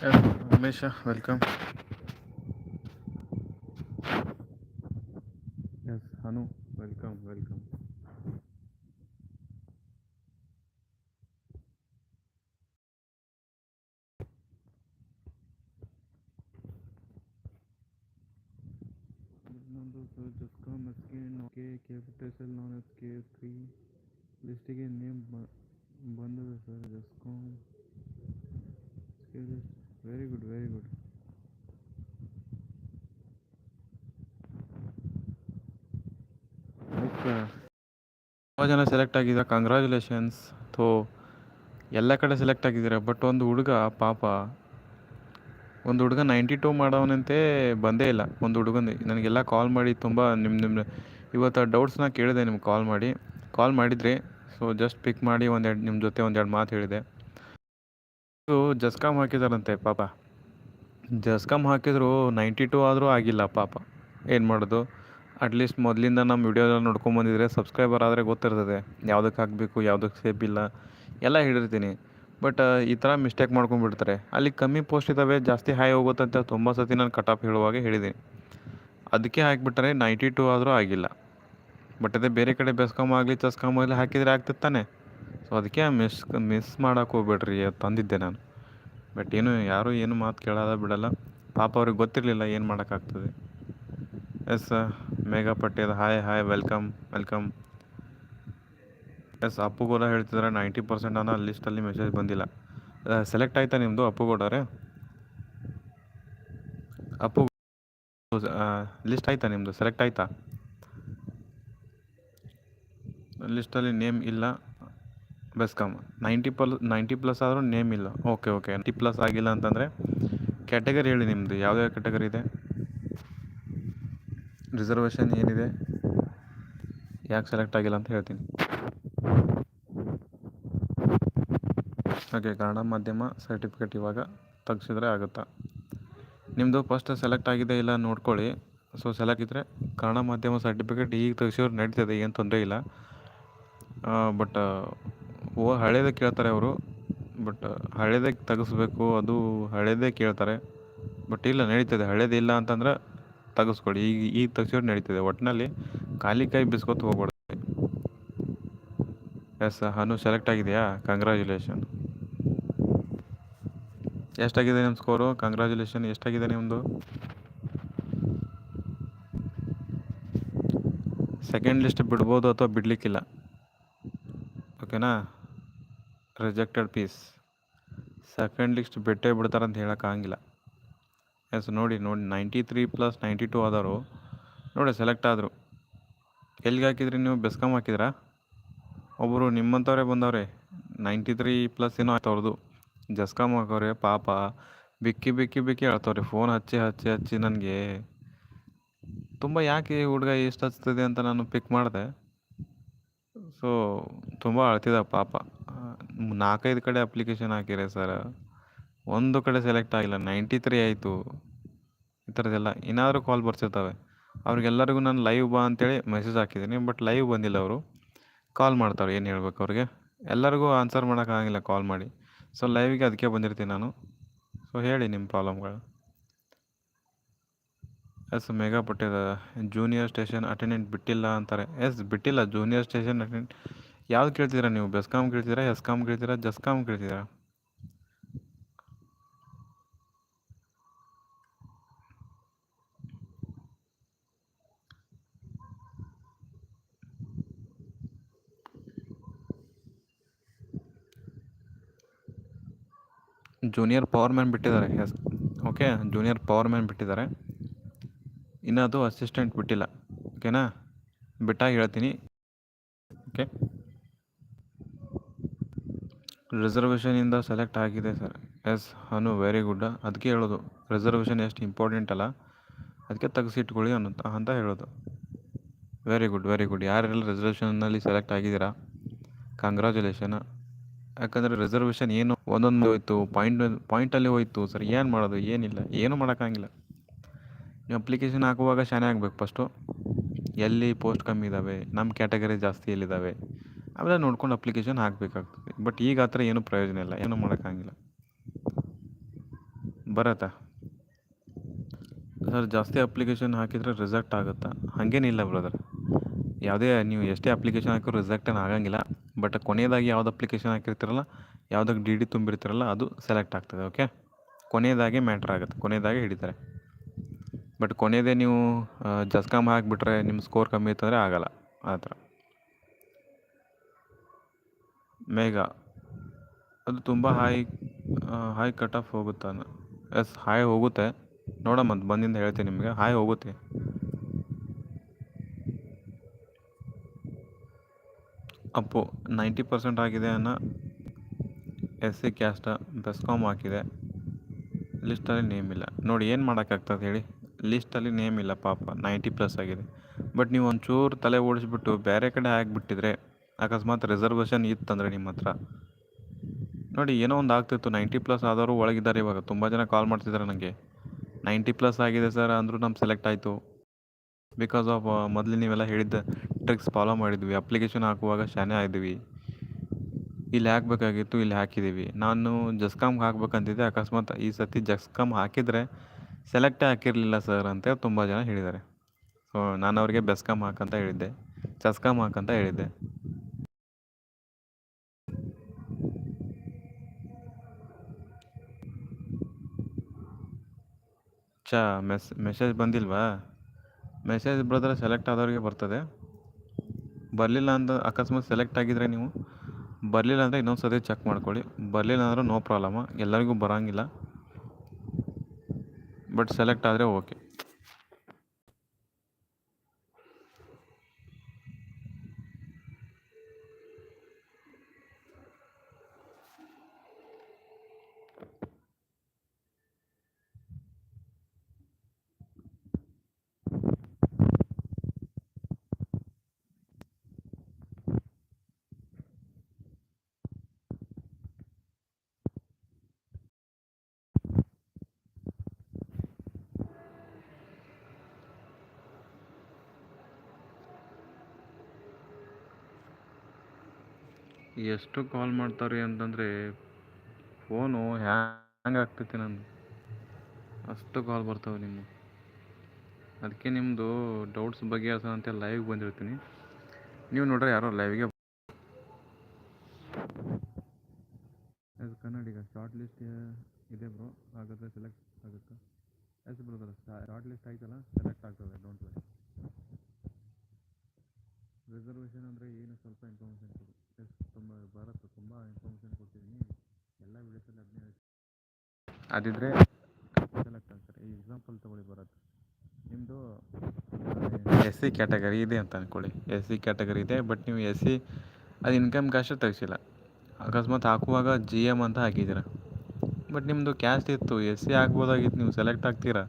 Yes Umesha welcome yes Anu welcome welcome ಇನ್ನೊಂದು sir GESCOM yes K K capital non yes K three ಲಿಸ್ಟಿಗೆ name ಬಂದಿದೆ sir GESCOM very good very good ತುಂಬ ಜನ select ಆಗಿದ್ದಾರೆ? Congratulations ಥೋ, ಎಲ್ಲ ಕಡೆ ಸೆಲೆಕ್ಟ್ ಆಗಿದ್ದೀರ? ಬಟ್ ಒಂದು ಹುಡುಗ, ಪಾಪ. ಒಂದು ಹುಡುಗ ನೈಂಟಿ ಟೂ ಮಾಡೋವನಂತೆ ಬಂದೇ ಇಲ್ಲ. ಒಂದು ಹುಡುಗನ ನನಗೆಲ್ಲ ಕಾಲ್ ಮಾಡಿ ತುಂಬ ನಿಮ್ಮ ನಿಮ್ಮ ಇವತ್ತು ಡೌಟ್ಸ್ನ ಕೇಳಿದೆ ನಿಮ್ಗೆ ಕಾಲ್ ಮಾಡಿ. ಕಾಲ್ ಮಾಡಿದ್ರಿ ಸೊ ಜಸ್ಟ್ ಪಿಕ್ ಮಾಡಿ ಒಂದೆರಡು ನಿಮ್ಮ ಜೊತೆ ಒಂದೆರಡು ಮಾತು ಹೇಳಿದೆ. ಜಸ್ಕಾಮ್ ಹಾಕಿದಾರಂತೆ ಪಾಪ. ಜಸ್ಕಾಮ್ ಹಾಕಿದ್ರು ನೈಂಟಿ ಟೂ ಆದರೂ ಆಗಿಲ್ಲ ಪಾಪ. ಏನು ಮಾಡೋದು? ಅಟ್ಲೀಸ್ಟ್ ಮೊದಲಿಂದ ನಮ್ಮ ವಿಡಿಯೋ ಎಲ್ಲ ನೋಡ್ಕೊಂಬಂದಿದ್ರೆ ಸಬ್ಸ್ಕ್ರೈಬರ್ ಆದರೆ ಗೊತ್ತಿರ್ತದೆ. ಯಾವುದಕ್ಕೆ ಹಾಕಬೇಕು ಯಾವುದಕ್ಕೆ ಸೇಫ್ ಇಲ್ಲ, ಎಲ್ಲ ಹೇಳಿರ್ತೀನಿ. ಬಟ್ ಈ ಥರ ಮಿಸ್ಟೇಕ್ ಮಾಡ್ಕೊಂಡ್ಬಿಡ್ತಾರೆ. ಅಲ್ಲಿ ಕಮ್ಮಿ ಪೋಸ್ಟ್ ಇದ್ದಾವೆ ಜಾಸ್ತಿ ಹಾಯ್ ಹೋಗುತ್ತಂತ ತುಂಬ ಸತಿ ನಾನು ಕಟ್ ಆಫ್ ಹೇಳುವಾಗ ಹೇಳಿದ್ದೀನಿ. ಅದಕ್ಕೆ ಹಾಕಿಬಿಟ್ರೆ ನೈಂಟಿ ಟೂ ಆದರೂ ಆಗಿಲ್ಲ. ಬಟ್ ಅದೇ ಬೇರೆ ಕಡೆ ಬೆಸ್ಕಾಮ್ ಆಗಲಿ ಚಸ್ಕಾಮ್ ಆಗಲಿ ಹಾಕಿದರೆ ಆಗ್ತಿತ್ತು ತಾನೆ. ಸೊ ಅದಕ್ಕೆ ಮಿಸ್ ಮಿಸ್ ಮಾಡೋಕೆ ಹೋಗ್ಬೇಡ್ರಿ, ತಂದಿದ್ದೆ ನಾನು. ಬಟ್ ಏನು, ಯಾರೂ ಏನು ಮಾತು ಕೇಳೋದ ಬಿಡಲ್ಲ. ಪಾಪ ಅವ್ರಿಗೆ ಗೊತ್ತಿರಲಿಲ್ಲ ಏನು ಮಾಡೋಕ್ಕಾಗ್ತದೆ. Yes Megha Patel hi hi welcome welcome yes Appugowda ಹೇಳ್ತಿದ್ದಾರೆ ನೈಂಟಿ ಪರ್ಸೆಂಟ್ ಅನ್ನೋ ಲಿಸ್ಟಲ್ಲಿ ಮೆಸೇಜ್ ಬಂದಿಲ್ಲ. ಸೆಲೆಕ್ಟ್ ಆಯ್ತಾ ನಿಮ್ಮದು ಅಪ್ಪುಗೌಡರೇ ಅಪ್ಪು ಲಿಸ್ಟ್ ಆಯ್ತಾ ನಿಮ್ಮದು ಸೆಲೆಕ್ಟ್ ಆಯ್ತಾ? ಲಿಸ್ಟಲ್ಲಿ ನೇಮ್ ಇಲ್ಲ. ಬೆಸ್ಕಾಮ್ ನೈಂಟಿ ಪಲ್ ನೈಂಟಿ ಪ್ಲಸ್ ಆದರೂ ನೇಮ್ ಇಲ್ಲ. ಓಕೆ ಓಕೆ ನೈಂಟಿ ಪ್ಲಸ್ ಆಗಿಲ್ಲ ಅಂತಂದರೆ ಕ್ಯಾಟಗರಿ ಹೇಳಿ ನಿಮ್ಮದು ಯಾವ್ಯಾವ ಕ್ಯಾಟಗರಿ ಇದೆ? ರಿಸರ್ವೇಷನ್ ಏನಿದೆ? ಯಾಕೆ ಸೆಲೆಕ್ಟ್ ಆಗಿಲ್ಲ ಅಂತ ಹೇಳ್ತೀನಿ. ಓಕೆ ಕನ್ನಡ ಮಾಧ್ಯಮ ಸರ್ಟಿಫಿಕೇಟ್ ಇವಾಗ ತೆಗ್ಸಿದ್ರೆ ಆಗುತ್ತಾ? ನಿಮ್ಮದು ಫಸ್ಟ್ ಸೆಲೆಕ್ಟ್ ಆಗಿದೆ ಇಲ್ಲ ನೋಡ್ಕೊಳ್ಳಿ. ಸೊ ಸೆಲೆಕ್ಟ್ ಇದ್ದರೆ ಕನ್ನಡ ಮಾಧ್ಯಮ ಸರ್ಟಿಫಿಕೇಟ್ ಈಗ ತೆಗ್ಸಿವ್ರು ನಡೀತದೆ, ಏನು ತೊಂದರೆ ಇಲ್ಲ. ಬಟ್ ಓ, ಹಳೇದೇ ಕೇಳ್ತಾರೆ ಅವರು, ಬಟ್, ಹಳೇದೇ ತೆಗೆಸ್ಬೇಕು, ಅದು ಹಳೇದೇ ಕೇಳ್ತಾರೆ. ಬಟ್ ಇಲ್ಲ, ನಡೀತದೆ. ಹಳೇದಿಲ್ಲ ಅಂತಂದ್ರೆ ತೆಗೆಸ್ಕೊಳ್ಳಿ ಈಗ ಈಗ ತೆಗ್ಸಿದ್ರೆ ನಡೀತದೆ. ಒಟ್ಟಿನಲ್ಲಿ ಖಾಲಿ ಕೈ ಬಿಸ್ಕೊತ ಹೋಗ್ಬಾರ್ದು. ಎಸ್ ಹನು ಸೆಲೆಕ್ಟ್ ಆಗಿದೆಯಾ? ಕಂಗ್ರ್ಯಾಚುಲೇಷನ್ ಎಷ್ಟಾಗಿದೆ ನಿಮ್ಮ ಸ್ಕೋರು ಕಂಗ್ರ್ಯಾಚುಲೇಷನ್ ಎಷ್ಟಾಗಿದೆ ನಿಮ್ಮದು ಸೆಕೆಂಡ್ ಲಿಸ್ಟ್ ಬಿಡ್ಬೋದು ಅಥವಾ ಬಿಡಲಿಕ್ಕಿಲ್ಲ? ಓಕೆನಾ ರಿಜೆಕ್ಟೆಡ್ ಪೀಸ್ ಸೆಕೆಂಡ್ ಲಿಸ್ಟ್ ಬಿಟ್ಟೇ ಬಿಡ್ತಾರಂತ ಹೇಳೋಕ್ಕಾಗಿಲ್ಲ ಎಸ್ ನೋಡಿ ನೋಡಿ ninety three plus ninety two ಆದರು ನೋಡಿ ಸೆಲೆಕ್ಟ್ ಆದರು. ಎಲ್ಲಿಗೆ ಹಾಕಿದ್ರಿ ನೀವು? ಬೆಸ್ಕಮ್ ಹಾಕಿದ್ರಾ? ಒಬ್ಬರು ನಿಮ್ಮಂಥವ್ರೆ ಬಂದವ್ರೆ ನೈಂಟಿ ತ್ರೀ ಪ್ಲಸ್ ಏನೋ ಆಯ್ತು ಅವ್ರದ್ದು ಜಸ್ಕಾಮ್ ಹಾಕೋರೆ, ಪಾಪ. ಬಿಕ್ಕಿ ಬಿಕ್ಕಿ ಬಿಕ್ಕಿ ಹೇಳ್ತವ್ರಿ ಫೋನ್ ಹಚ್ಚಿ ಹಚ್ಚಿ ಹಚ್ಚಿ ನನಗೆ. ತುಂಬ ಯಾಕೆ ಹುಡುಗ ಎಷ್ಟು ಹಚ್ತದೆ ಅಂತ ನಾನು ಪಿಕ್ ಮಾಡಿದೆ. ಸೊ ತುಂಬ ಅಳ್ತಿದ್ದ ಪಾಪ. ನಾಲ್ಕೈದು ಕಡೆ ಅಪ್ಲಿಕೇಶನ್ ಹಾಕಿರೆ ಸರ್ ಒಂದು ಕಡೆ ಸೆಲೆಕ್ಟ್ ಆಗಿಲ್ಲ ನೈಂಟಿ ತ್ರೀ ಆಯಿತು. ಈ ಥರದ್ದೆಲ್ಲ ಏನಾದರೂ ಕಾಲ್ ಬರ್ತಿರ್ತವೆ. ಅವ್ರಿಗೆಲ್ಲರಿಗೂ ನಾನು ಲೈವ್ ಬಾ ಅಂತೇಳಿ ಮೆಸೇಜ್ ಹಾಕಿದ್ದೀನಿ ಬಟ್ ಲೈವ್ ಬಂದಿಲ್ಲ ಅವರು. ಕಾಲ್ ಮಾಡ್ತಾರೆ, ಏನು ಹೇಳ್ಬೇಕು ಅವ್ರಿಗೆ? ಎಲ್ಲರಿಗೂ ಆನ್ಸರ್ ಮಾಡೋಕ್ಕಾಗಿಲ್ಲ ಕಾಲ್ ಮಾಡಿ. ಸೊ ಲೈವಿಗೆ ಅದಕ್ಕೆ ಬಂದಿರ್ತೀನಿ ನಾನು. ಸೊ ಹೇಳಿ ನಿಮ್ಮ ಪ್ರಾಬ್ಲಮ್ಗಳು yes, Megha Patel junior station attendant ಬಿಟ್ಟಿಲ್ಲ ಅಂತಾರೆ. ಎಸ್, ಬಿಟ್ಟಿಲ್ಲ ಜೂನಿಯರ್ ಸ್ಟೇಷನ್ ಅಟೆಂಡೆಂಟ್ ಯಾವ್ದು ಕೇಳ್ತಿದ್ದೀರಾ ನೀವು? ಬೆಸ್ಕಾಮ್ ಕೇಳ್ತೀರಾ ಎಸ್ಕಾಮ್ ಕೇಳ್ತೀರಾ ಜಸ್ಕಾಮ್ ಕೇಳ್ತಿದ್ದೀರಾ? ಜೂನಿಯರ್ ಪವರ್ ಮ್ಯಾನ್ ಬಿಟ್ಟಿದ್ದಾರೆ, yes okay junior power man ಬಿಟ್ಟಿದ್ದಾರೆ. ಇನ್ನೂ ಅದು ಅಸಿಸ್ಟೆಂಟ್ ಬಿಟ್ಟಿಲ್ಲ ಓಕೆನಾ ಬಿಟ್ಟಾಗಿ ಹೇಳ್ತೀನಿ ಓಕೆ ರಿಸರ್ವೇಷನಿಂದ ಸೆಲೆಕ್ಟ್ ಆಗಿದೆ sir yes Hanu very good ಅದಕ್ಕೆ ಹೇಳೋದು ರಿಸರ್ವೇಷನ್ ಎಷ್ಟು ಇಂಪಾರ್ಟೆಂಟ್ ಅಲ್ಲ? ಅದಕ್ಕೆ ತೆಗೆಸಿಟ್ಕೊಳ್ಳಿ ಅನ್ನೋಂತ ಅಂತ ಹೇಳೋದು. ವೆರಿ ಗುಡ್ ವೆರಿ ಗುಡ್ ಯಾರೆಲ್ಲ ರಿಸರ್ವೇಷನ್ನಲ್ಲಿ ಸೆಲೆಕ್ಟ್ ಆಗಿದ್ದೀರಾ? ಕಂಗ್ರ್ಯಾಚುಲೇಷನ್ ಯಾಕಂದರೆ ರಿಸರ್ವೇಷನ್ ಏನು ಒಂದೊಂದು ಹೋಯ್ತು ಪಾಯಿಂಟ್ ಪಾಯಿಂಟಲ್ಲಿ ಹೋಯ್ತು ಸರ್ ಏನು ಮಾಡೋದು? ಏನಿಲ್ಲ. ಏನೂ ಮಾಡೋಕ್ಕಾಗಿಲ್ಲ ನೀವು ಅಪ್ಲಿಕೇಶನ್ ಹಾಕುವಾಗ ಶಾನೆ ಆಗಬೇಕು ಫಸ್ಟು ಎಲ್ಲಿ ಪೋಸ್ಟ್ ಕಮ್ಮಿ ಇದ್ದಾವೆ ನಮ್ಮ ಕ್ಯಾಟಗರಿ ಜಾಸ್ತಿ ಎಲ್ಲಿದ್ದಾವೆ ಅವೆಲ್ಲ ನೋಡ್ಕೊಂಡು ಅಪ್ಲಿಕೇಶನ್ ಹಾಕಬೇಕಾಗ್ತದೆ. ಬಟ್ ಈಗ ಆ ಥರ ಏನೂ ಪ್ರಯೋಜನ ಇಲ್ಲ. ಏನೂ ಮಾಡೋಕ್ಕಾಗಿಲ್ಲ. ಬರತ್ತಾ? ಸರ್ ಜಾಸ್ತಿ ಅಪ್ಲಿಕೇಶನ್ ಹಾಕಿದರೆ ರಿಸೆಕ್ಟ್ ಆಗುತ್ತಾ? ಹಾಗೇನಿಲ್ಲ ಬ್ರದರ್ ಯಾವುದೇ ನೀವು ಎಷ್ಟೇ ಅಪ್ಲಿಕೇಶನ್ ಹಾಕಿದ್ರು ರಿಸೆಕ್ಟನ್ನು ಆಗಂಗಿಲ್ಲ. ಬಟ್ ಕೊನೆಯದಾಗಿ ಯಾವ್ದು ಅಪ್ಲಿಕೇಶನ್ ಹಾಕಿರ್ತೀರಲ್ಲ ಯಾವುದಕ್ಕೆ ಡಿ ಡಿ ತುಂಬಿರ್ತೀರಲ್ಲ, ಅದು ಸೆಲೆಕ್ಟ್ ಆಗ್ತದೆ ಓಕೆ ಕೊನೆಯದಾಗಿ ಮ್ಯಾಟ್ರ್ ಆಗುತ್ತೆ. ಕೊನೆಯದಾಗಿ ಹಿಡಿತಾರೆ. ಬಟ್ ಕೊನೆಯದೇ ನೀವು ಜಸ್ಕಾಮ್ ಹಾಕಿಬಿಟ್ರೆ ನಿಮ್ಮ ಸ್ಕೋರ್ ಕಮ್ಮಿ ಇತ್ತಂದರೆ ಆಗಲ್ಲ. ಆ ಥರ. ಮೇಘ. ಅದು ತುಂಬ ಹೈ ಹೈ ಕಟ್ ಆಫ್ ಹೋಗುತ್ತಾನ ಎಸ್ ಹಾಯ್ ಹೋಗುತ್ತೆ. ನೋಡಮ್ಮ, ಅದು ಬಂದಿಂದ ಹೇಳ್ತೀನಿ ನಿಮಗೆ. ಹಾಯ್ ಹೋಗುತ್ತೆ. ಅಪ್ಪು ನೈಂಟಿ ಪರ್ಸೆಂಟ್ ಆಗಿದೆ ಅನ್ನೋ ಎಸ್ ಸಿ ಕ್ಯಾಸ್ಟ ಬೆಸ್ಕಾಮ್ ಹಾಕಿದೆ. ಲಿಸ್ಟಲ್ಲಿ ನೇಮ್ ಇಲ್ಲ. ನೋಡಿ, ಏನು ಮಾಡೋಕ್ಕಾಗ್ತದೆ ಹೇಳಿ. ಲಿಸ್ಟಲ್ಲಿ ನೇಮ್ ಇಲ್ಲ ಪಾಪ. ನೈಂಟಿ ಪ್ಲಸ್ ಆಗಿದೆ. ಬಟ್ ನೀವು ಒಂಚೂರು ತಲೆ ಓಡಿಸ್ಬಿಟ್ಟು ಬೇರೆ ಕಡೆ ಹಾಕ್ಬಿಟ್ಟಿದ್ರೆ ಅಕಸ್ಮಾತ್ ರಿಸರ್ವೇಷನ್ ಇತ್ತಂದರೆ ನಿಮ್ಮ ಹತ್ರ. ನೋಡಿ, ಏನೋ ಒಂದು ಆಗ್ತಿತ್ತು. ನೈಂಟಿ ಪ್ಲಸ್ ಆದವರು ಒಳಗಿದ್ದಾರೆ ಇವಾಗ. ತುಂಬ ಜನ ಕಾಲ್ ಮಾಡ್ತಿದ್ದಾರೆ ನನಗೆ ನೈಂಟಿ ಪ್ಲಸ್ ಆಗಿದೆ ಸರ್ ಅಂದರೂ ನಮ್ಮ ಸೆಲೆಕ್ಟ್ ಆಯಿತು. ಬಿಕಾಸ್ ಆಫ್ ಮೊದಲು ನೀವೆಲ್ಲ ಹೇಳಿದ್ದ ಟ್ರಿಕ್ಸ್ ಫಾಲೋ ಮಾಡಿದ್ವಿ. ಅಪ್ಲಿಕೇಶನ್ ಹಾಕುವಾಗ ಶಾನೆ ಆಗಿದ್ವಿ. ಇಲ್ಲಿ ಹಾಕಬೇಕಾಗಿತ್ತು, ಇಲ್ಲಿ ಹಾಕಿದ್ದೀವಿ ನಾನು ಜಸ್ಕಾಮ್ಗೆ ಹಾಕ್ಬೇಕಂತಿದ್ದೆ. ಅಕಸ್ಮಾತ್ ಈ ಸತಿ ಜಸ್ಕಾಮ್ ಹಾಕಿದರೆ ಸೆಲೆಕ್ಟೇ ಹಾಕಿರಲಿಲ್ಲ ಸರ್ ಅಂತ ತುಂಬ ಜನ ಹೇಳಿದ್ದಾರೆ. ಸೊ ನಾನು ಅವರಿಗೆ ಬೆಸ್ಕಾಮ್ ಹಾಕಂತ ಹೇಳಿದ್ದೆ. ಚಸ್ಕಾಮ್ ಹಾಕಂತ ಹೇಳಿದ್ದೆ. ಚಾ ಮೆಸ್, ಮೆಸೇಜ್ ಬಂದಿಲ್ವಾ? ಮೆಸೇಜ್ ಬರೆದ್ರೆ ಸೆಲೆಕ್ಟ್ ಆದವ್ರಿಗೆ ಬರ್ತದೆ. ಬರಲಿಲ್ಲ ಅಂತ ಅಕಸ್ಮಾತ್ ಸೆಲೆಕ್ಟ್ ಆಗಿದ್ರೆ ನೀವು? ಬರಲಿಲ್ಲ ಅಂದರೆ ಇನ್ನೊಂದು ಸತಿ ಚೆಕ್ ಮಾಡ್ಕೊಳ್ಳಿ. ಬರಲಿಲ್ಲ ಅಂದರೆ ನೋ ಪ್ರಾಬ್ಲಮ. ಎಲ್ಲರಿಗೂ ಬರೋಂಗಿಲ್ಲ. ಬಟ್ ಸೆಲೆಕ್ಟ್ ಆದರೆ ಓಕೆ. ಎಷ್ಟು ಕಾಲ್ ಮಾಡ್ತಾರೆ ಅಂತಂದರೆ ಫೋನು ಹ್ಯಾಂಗ್ ಆಗ್ತೈತಿ ನಂದು. ಅಷ್ಟು ಕಾಲ್ ಬರ್ತಾವೆ ನಿಮ್ಮ ಅದಕ್ಕೆ ನಿಮ್ಮದು ಡೌಟ್ಸ್ ಬಗ್ಗೆ ಅಂತ ಲೈವ್ಗೆ ಬಂದಿರ್ತೀನಿ. ನೀವು ನೋಡ್ರಿ ಯಾರೋ ಲೈವ್ಗೆ ಎಸ್ ಕನ್ನಡಿಗ ಶಾರ್ಟ್ ಲಿಸ್ಟ್ ಇದೆ ಬ್ರೋ ಹಾಗಾದರೆ ಸೆಲೆಕ್ಟ್ ಆಗುತ್ತೆ? ಎಸ್ ಬರೋದಲ್ಲ ಶಾರ್ಟ್ ಲಿಸ್ಟ್ ಆಯ್ತಲ್ಲ ಸೆಲೆಕ್ಟ್ ಆಗ್ತದೆ ಡೋಂಟ್ ವರಿ ರಿಸರ್ವೇಷನ್ ಅಂದರೆ ಏನು? ಸ್ವಲ್ಪ ಇನ್ಫಾರ್ಮೇಷನ್ ಕೊಡಿ. ತುಂಬ ಭಾರತ ತುಂಬ ಇನ್ಫಾರ್ಮೇಷನ್ ಕೊಟ್ಟಿದ್ದೀನಿ ಎಲ್ಲ ವಿಡಿಯೋಸಲ್ಲಿ ಹದಿನೈದು ಸೆಲೆಕ್ಟ್ ಆಗ್ತಾರೆ ಈ ಎಕ್ಸಾಂಪಲ್ ತೊಗೊಳ್ಳಿ ಭಾರತ್ ನಿಮ್ಮದು ಎಸ್ ಸಿ ಕ್ಯಾಟಗರಿ ಇದೆ ಅಂತ ಅಂದ್ಕೊಳ್ಳಿ ಎಸ್ ಸಿ ಕ್ಯಾಟಗರಿ ಇದೆ ಬಟ್ ನೀವು ಎಸ್ ಸಿ ಅದು ಇನ್ಕಮ್ ಕ್ಯಾಸ್ಟ್ ತೆಗಿಸಿಲ್ಲ. ಅಕಸ್ಮಾತ್ ಹಾಕುವಾಗ ಜಿ ಎಂ ಅಂತ ಹಾಕಿದ್ದೀರ ಬಟ್ ನಿಮ್ಮದು ಕ್ಯಾಸ್ಟ್ ಇತ್ತು, ಎಸ್ ಸಿ ಆಗ್ಬೋದಾಗಿತ್ತು, ನೀವು ಸೆಲೆಕ್ಟ್ ಆಗ್ತೀರಾ?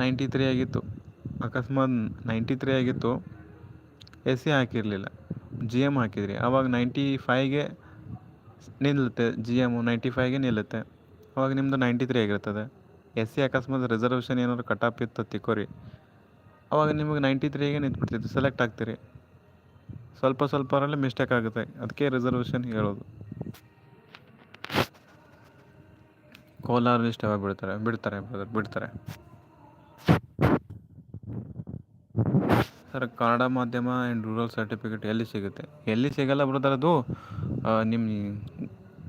ನೈಂಟಿ ತ್ರೀ ಆಗಿತ್ತು. ಅಕಸ್ಮಾತ್ ನೈಂಟಿ ತ್ರೀ ಆಗಿತ್ತು, ಎಸ್ ಸಿ ಹಾಕಿರಲಿಲ್ಲ. ಜಿ ಎಂ ಹಾಕಿದ್ರಿ. ಆವಾಗ ನೈಂಟಿ ಫೈವ್ಗೆ ನಿಲ್ಲುತ್ತೆ. ಜಿ ಎಮ್ಮು ನೈಂಟಿ ಫೈವ್ಗೆ ನಿಲ್ಲುತ್ತೆ. ಅವಾಗ ನಿಮ್ಮದು ನೈಂಟಿ ತ್ರೀ ಆಗಿರ್ತದೆ. ಎಸ್ ಸಿ ಅಕಸ್ಮಾತ್ ರಿಸರ್ವೇಶನ್ ಏನಾದ್ರು ಕಟ್ ಆಫ್ ಇತ್ತು ತಿಕ್ಕೋರಿ. ಅವಾಗ ನಿಮಗೆ ನೈಂಟಿ ತ್ರೀಗೆ ನಿಂತ್ಬಿಡ್ತಿತ್ತು. ಸೆಲೆಕ್ಟ್ ಆಗ್ತೀರಿ. ಸ್ವಲ್ಪ ಸ್ವಲ್ಪ ಅವರಲ್ಲಿ ಮಿಸ್ಟೇಕ್ ಆಗುತ್ತೆ. ಅದಕ್ಕೆ ರಿಸರ್ವೇಷನ್ ಹೇಳೋದು. ಕೋಲಾರ ಲಿಸ್ಟ್ ಯಾವಾಗ ಬಿಡ್ತಾರೆ ಬಿಡ್ತಾರೆ ಬಿಡ್ತಾರೆ. ಸರ್, ಕನ್ನಡ ಮಾಧ್ಯಮ ಆ್ಯಂಡ್ ರೂರಲ್ ಸರ್ಟಿಫಿಕೇಟ್ ಎಲ್ಲಿ ಸಿಗುತ್ತೆ? ಎಲ್ಲಿ ಸಿಗಲ್ಲ ಬ್ರದರ್ ಅದು. ನಿಮ್ಮ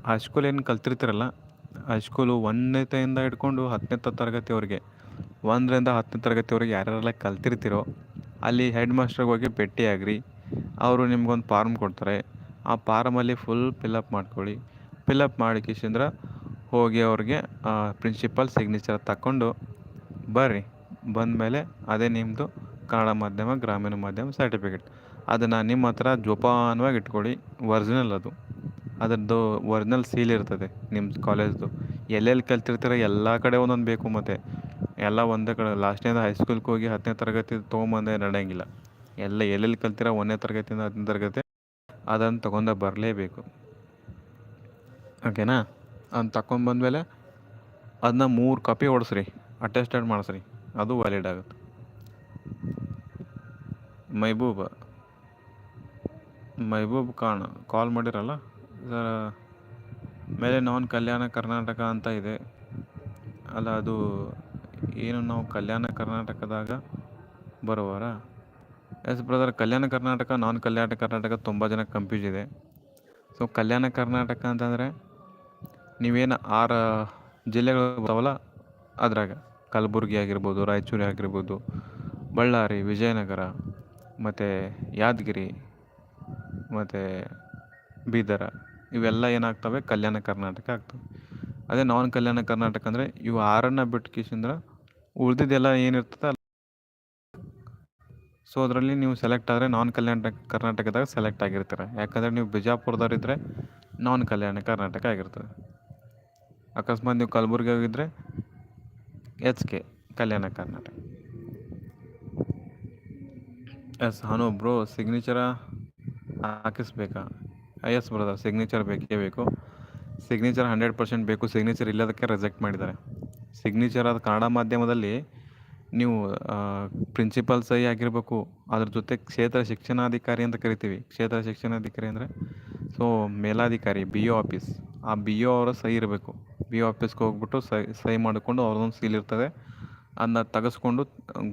ಹೈಸ್ಕೂಲ್ ಏನು ಕಲ್ತಿರ್ತೀರಲ್ಲ ಹೈಸ್ಕೂಲು ಒಂದನೇತೆಯಿಂದ ಹಿಡ್ಕೊಂಡು ಹತ್ತನೇ ತರಗತಿವರೆಗೆ, ಒಂದರಿಂದ ಹತ್ತನೇ ತರಗತಿವರೆಗೆ ಯಾರ್ಯಾರೆಲ್ಲ ಕಲ್ತಿರ್ತೀರೋ, ಅಲ್ಲಿ ಹೆಡ್ ಮಾಸ್ಟ್ರಿಗೆ ಹೋಗಿ ಭೇಟಿಯಾಗ್ರಿ. ಅವರು ನಿಮ್ಗೊಂದು ಫಾರ್ಮ್ ಕೊಡ್ತಾರೆ. ಆ ಫಾರ್ಮಲ್ಲಿ ಫುಲ್ ಫಿಲಪ್ ಮಾಡ್ಕೊಳ್ಳಿ. ಫಿಲಪ್ ಮಾಡಿಕಿಸಿಂದ್ರ ಹೋಗಿ ಅವ್ರಿಗೆ ಪ್ರಿನ್ಸಿಪಲ್ ಸಿಗ್ನೇಚರ್ ತಗೊಂಡು ಬರ್ರಿ. ಬಂದಮೇಲೆ ಅದೇ ನಿಮ್ಮದು ಕನ್ನಡ ಮಾಧ್ಯಮ, ಗ್ರಾಮೀಣ ಮಾಧ್ಯಮ ಸರ್ಟಿಫಿಕೇಟ್ ಅದನ್ನು ನಿಮ್ಮ ಹತ್ರ ಜೋಪಾನವಾಗಿ ಇಟ್ಕೊಳ್ಳಿ ಒರಿಜಿನಲ್ ಅದು. ಅದರದ್ದು ಒರಿಜಿನಲ್ ಸೀಲ್ ಇರ್ತದೆ ನಿಮ್ಮ ಕಾಲೇಜ್ದು ಎಲ್ಲೆಲ್ಲಿ ಕಲ್ತಿರ್ತೀರ ಎಲ್ಲ ಕಡೆ ಒಂದೊಂದು ಬೇಕು ಮತ್ತು. ಎಲ್ಲ ಒಂದೇ ಕಡೆ ಲಾಸ್ಟ್ನೇದು ಹೈಸ್ಕೂಲ್ಗೆ ಹೋಗಿ ಹತ್ತನೇ ತರಗತಿ ತೊಗೊಂಬಂದೆ ನಡೆಯಂಗಿಲ್ಲ. ಎಲ್ಲ ಎಲ್ಲೆಲ್ಲಿ ಕಲ್ತಿರ ಒಂದನೇ ತರಗತಿಯಿಂದ ಹತ್ತನೇ ತರಗತಿ ಅದನ್ನು ತೊಗೊಂಡ ಬರಲೇಬೇಕು. ಓಕೆನಾ ಅದನ್ನ ತಗೊಂಬಂದ್ಮೇಲೆ ಅದನ್ನ ಮೂರು ಕಾಪಿ ಹೊಡೆಸ್ರಿ ಅಟೆಸ್ಟೆಡ್ ಮಾಡಿಸ್ರಿ. ಅದು ವ್ಯಾಲಿಡ್ ಆಗುತ್ತೆ. ಮೈಬೂಬ. ಮೈಬೂಬ್ ಖಾನ್ ಕಾಲ್ ಮಾಡಿರಲ್ಲ? ಸರ್, ಮೇಲೆ ನಾನ್ ಕಲ್ಯಾಣ ಕರ್ನಾಟಕ ಅಂತ ಇದೆ. ಅಲ್ಲ, ಅದು ಏನು ನಾವು ಕಲ್ಯಾಣ ಕರ್ನಾಟಕದಾಗ ಬರುವಾರ yes brother, Kalyana Karnataka, non Kalyana Karnataka ತುಂಬ ಜನ ಕನ್ಫ್ಯೂಸ್ ಇದೆ. ಸೊ ಕಲ್ಯಾಣ ಕರ್ನಾಟಕ ಅಂತಂದರೆ ನೀವೇನು ಆರು ಜಿಲ್ಲೆಗಳು ಬರ್ತಾವಲ್ಲ, ಅದ್ರಾಗ. ಕಲಬುರ್ಗಿ ಆಗಿರ್ಬೋದು, ರಾಯಚೂರು ಆಗಿರ್ಬೋದು ಬಳ್ಳಾರಿ, ವಿಜಯನಗರ, ಮತ್ತು ಯಾದಗಿರಿ, ಮತ್ತು ಬೀದರ, ಇವೆಲ್ಲ ಏನಾಗ್ತವೆ? ಕಲ್ಯಾಣ ಕರ್ನಾಟಕ ಆಗ್ತವೆ. ಅದೇ ನಾನ್ ಕಲ್ಯಾಣ ಕರ್ನಾಟಕ ಅಂದರೆ ಇವು ಆರನ್ನು ಬಿಟ್ಟು ಕಿಶಿಂದ್ರ ಉಳ್ದಿದ್ದೆಲ್ಲ ಏನಿರ್ತದೆ ಅಲ್ಲ ಸೊ ಅದರಲ್ಲಿ ನೀವು ಸೆಲೆಕ್ಟ್ ಆದರೆ ನಾನ್ ಕಲ್ಯಾಣ ಕರ್ನಾಟಕದಾಗ ಸೆಲೆಕ್ಟ್ ಆಗಿರ್ತೀರ. ಯಾಕಂದರೆ ನೀವು ಬಿಜಾಪುರದವ್ರಿದ್ದರೆ ನಾನ್ ಕಲ್ಯಾಣ ಕರ್ನಾಟಕ ಆಗಿರ್ತದೆ. ಅಕಸ್ಮಾತ್ ನೀವು ಕಲಬುರ್ಗಿ ಆಗಿದ್ದರೆ H K Kalyana Karnataka. Yes, Hanu bro signature ಹಾಕಿಸ್ಬೇಕಾ? Yes brother signature ಬೇಕೇ ಬೇಕು. ಸಿಗ್ನೇಚರ್ ಹಂಡ್ರೆಡ್ ಪರ್ಸೆಂಟ್ ಬೇಕು. ಸಿಗ್ನೇಚರ್ ಇಲ್ಲದಕ್ಕೆ ರಿಜೆಕ್ಟ್ ಮಾಡಿದ್ದಾರೆ. ಸಿಗ್ನೇಚರ್ ಅದು ಕನ್ನಡ ಮಾಧ್ಯಮದಲ್ಲಿ ನೀವು ಪ್ರಿನ್ಸಿಪಲ್ ಸಹಿ ಆಗಿರಬೇಕು. ಅದ್ರ ಜೊತೆ ಕ್ಷೇತ್ರ ಶಿಕ್ಷಣಾಧಿಕಾರಿ ಅಂತ ಕರಿತೀವಿ. ಕ್ಷೇತ್ರ ಶಿಕ್ಷಣಾಧಿಕಾರಿ ಅಂದರೆ ಸೊ ಮೇಲಾಧಿಕಾರಿ ಬಿ ಒ ಆಫೀಸ್ ಆ ಬಿ ಒ ಅವರ ಸಹಿ ಇರಬೇಕು. ಬಿ ಒ ಆಫೀಸ್ಗೆ ಹೋಗ್ಬಿಟ್ಟು ಸಹಿ ಸಹಿ ಮಾಡಿಕೊಂಡು ಅವ್ರದ್ದೊಂದು ಸೀಲ್ ಇರ್ತದೆ. ಅದನ್ನ ತೆಗೆಸ್ಕೊಂಡು,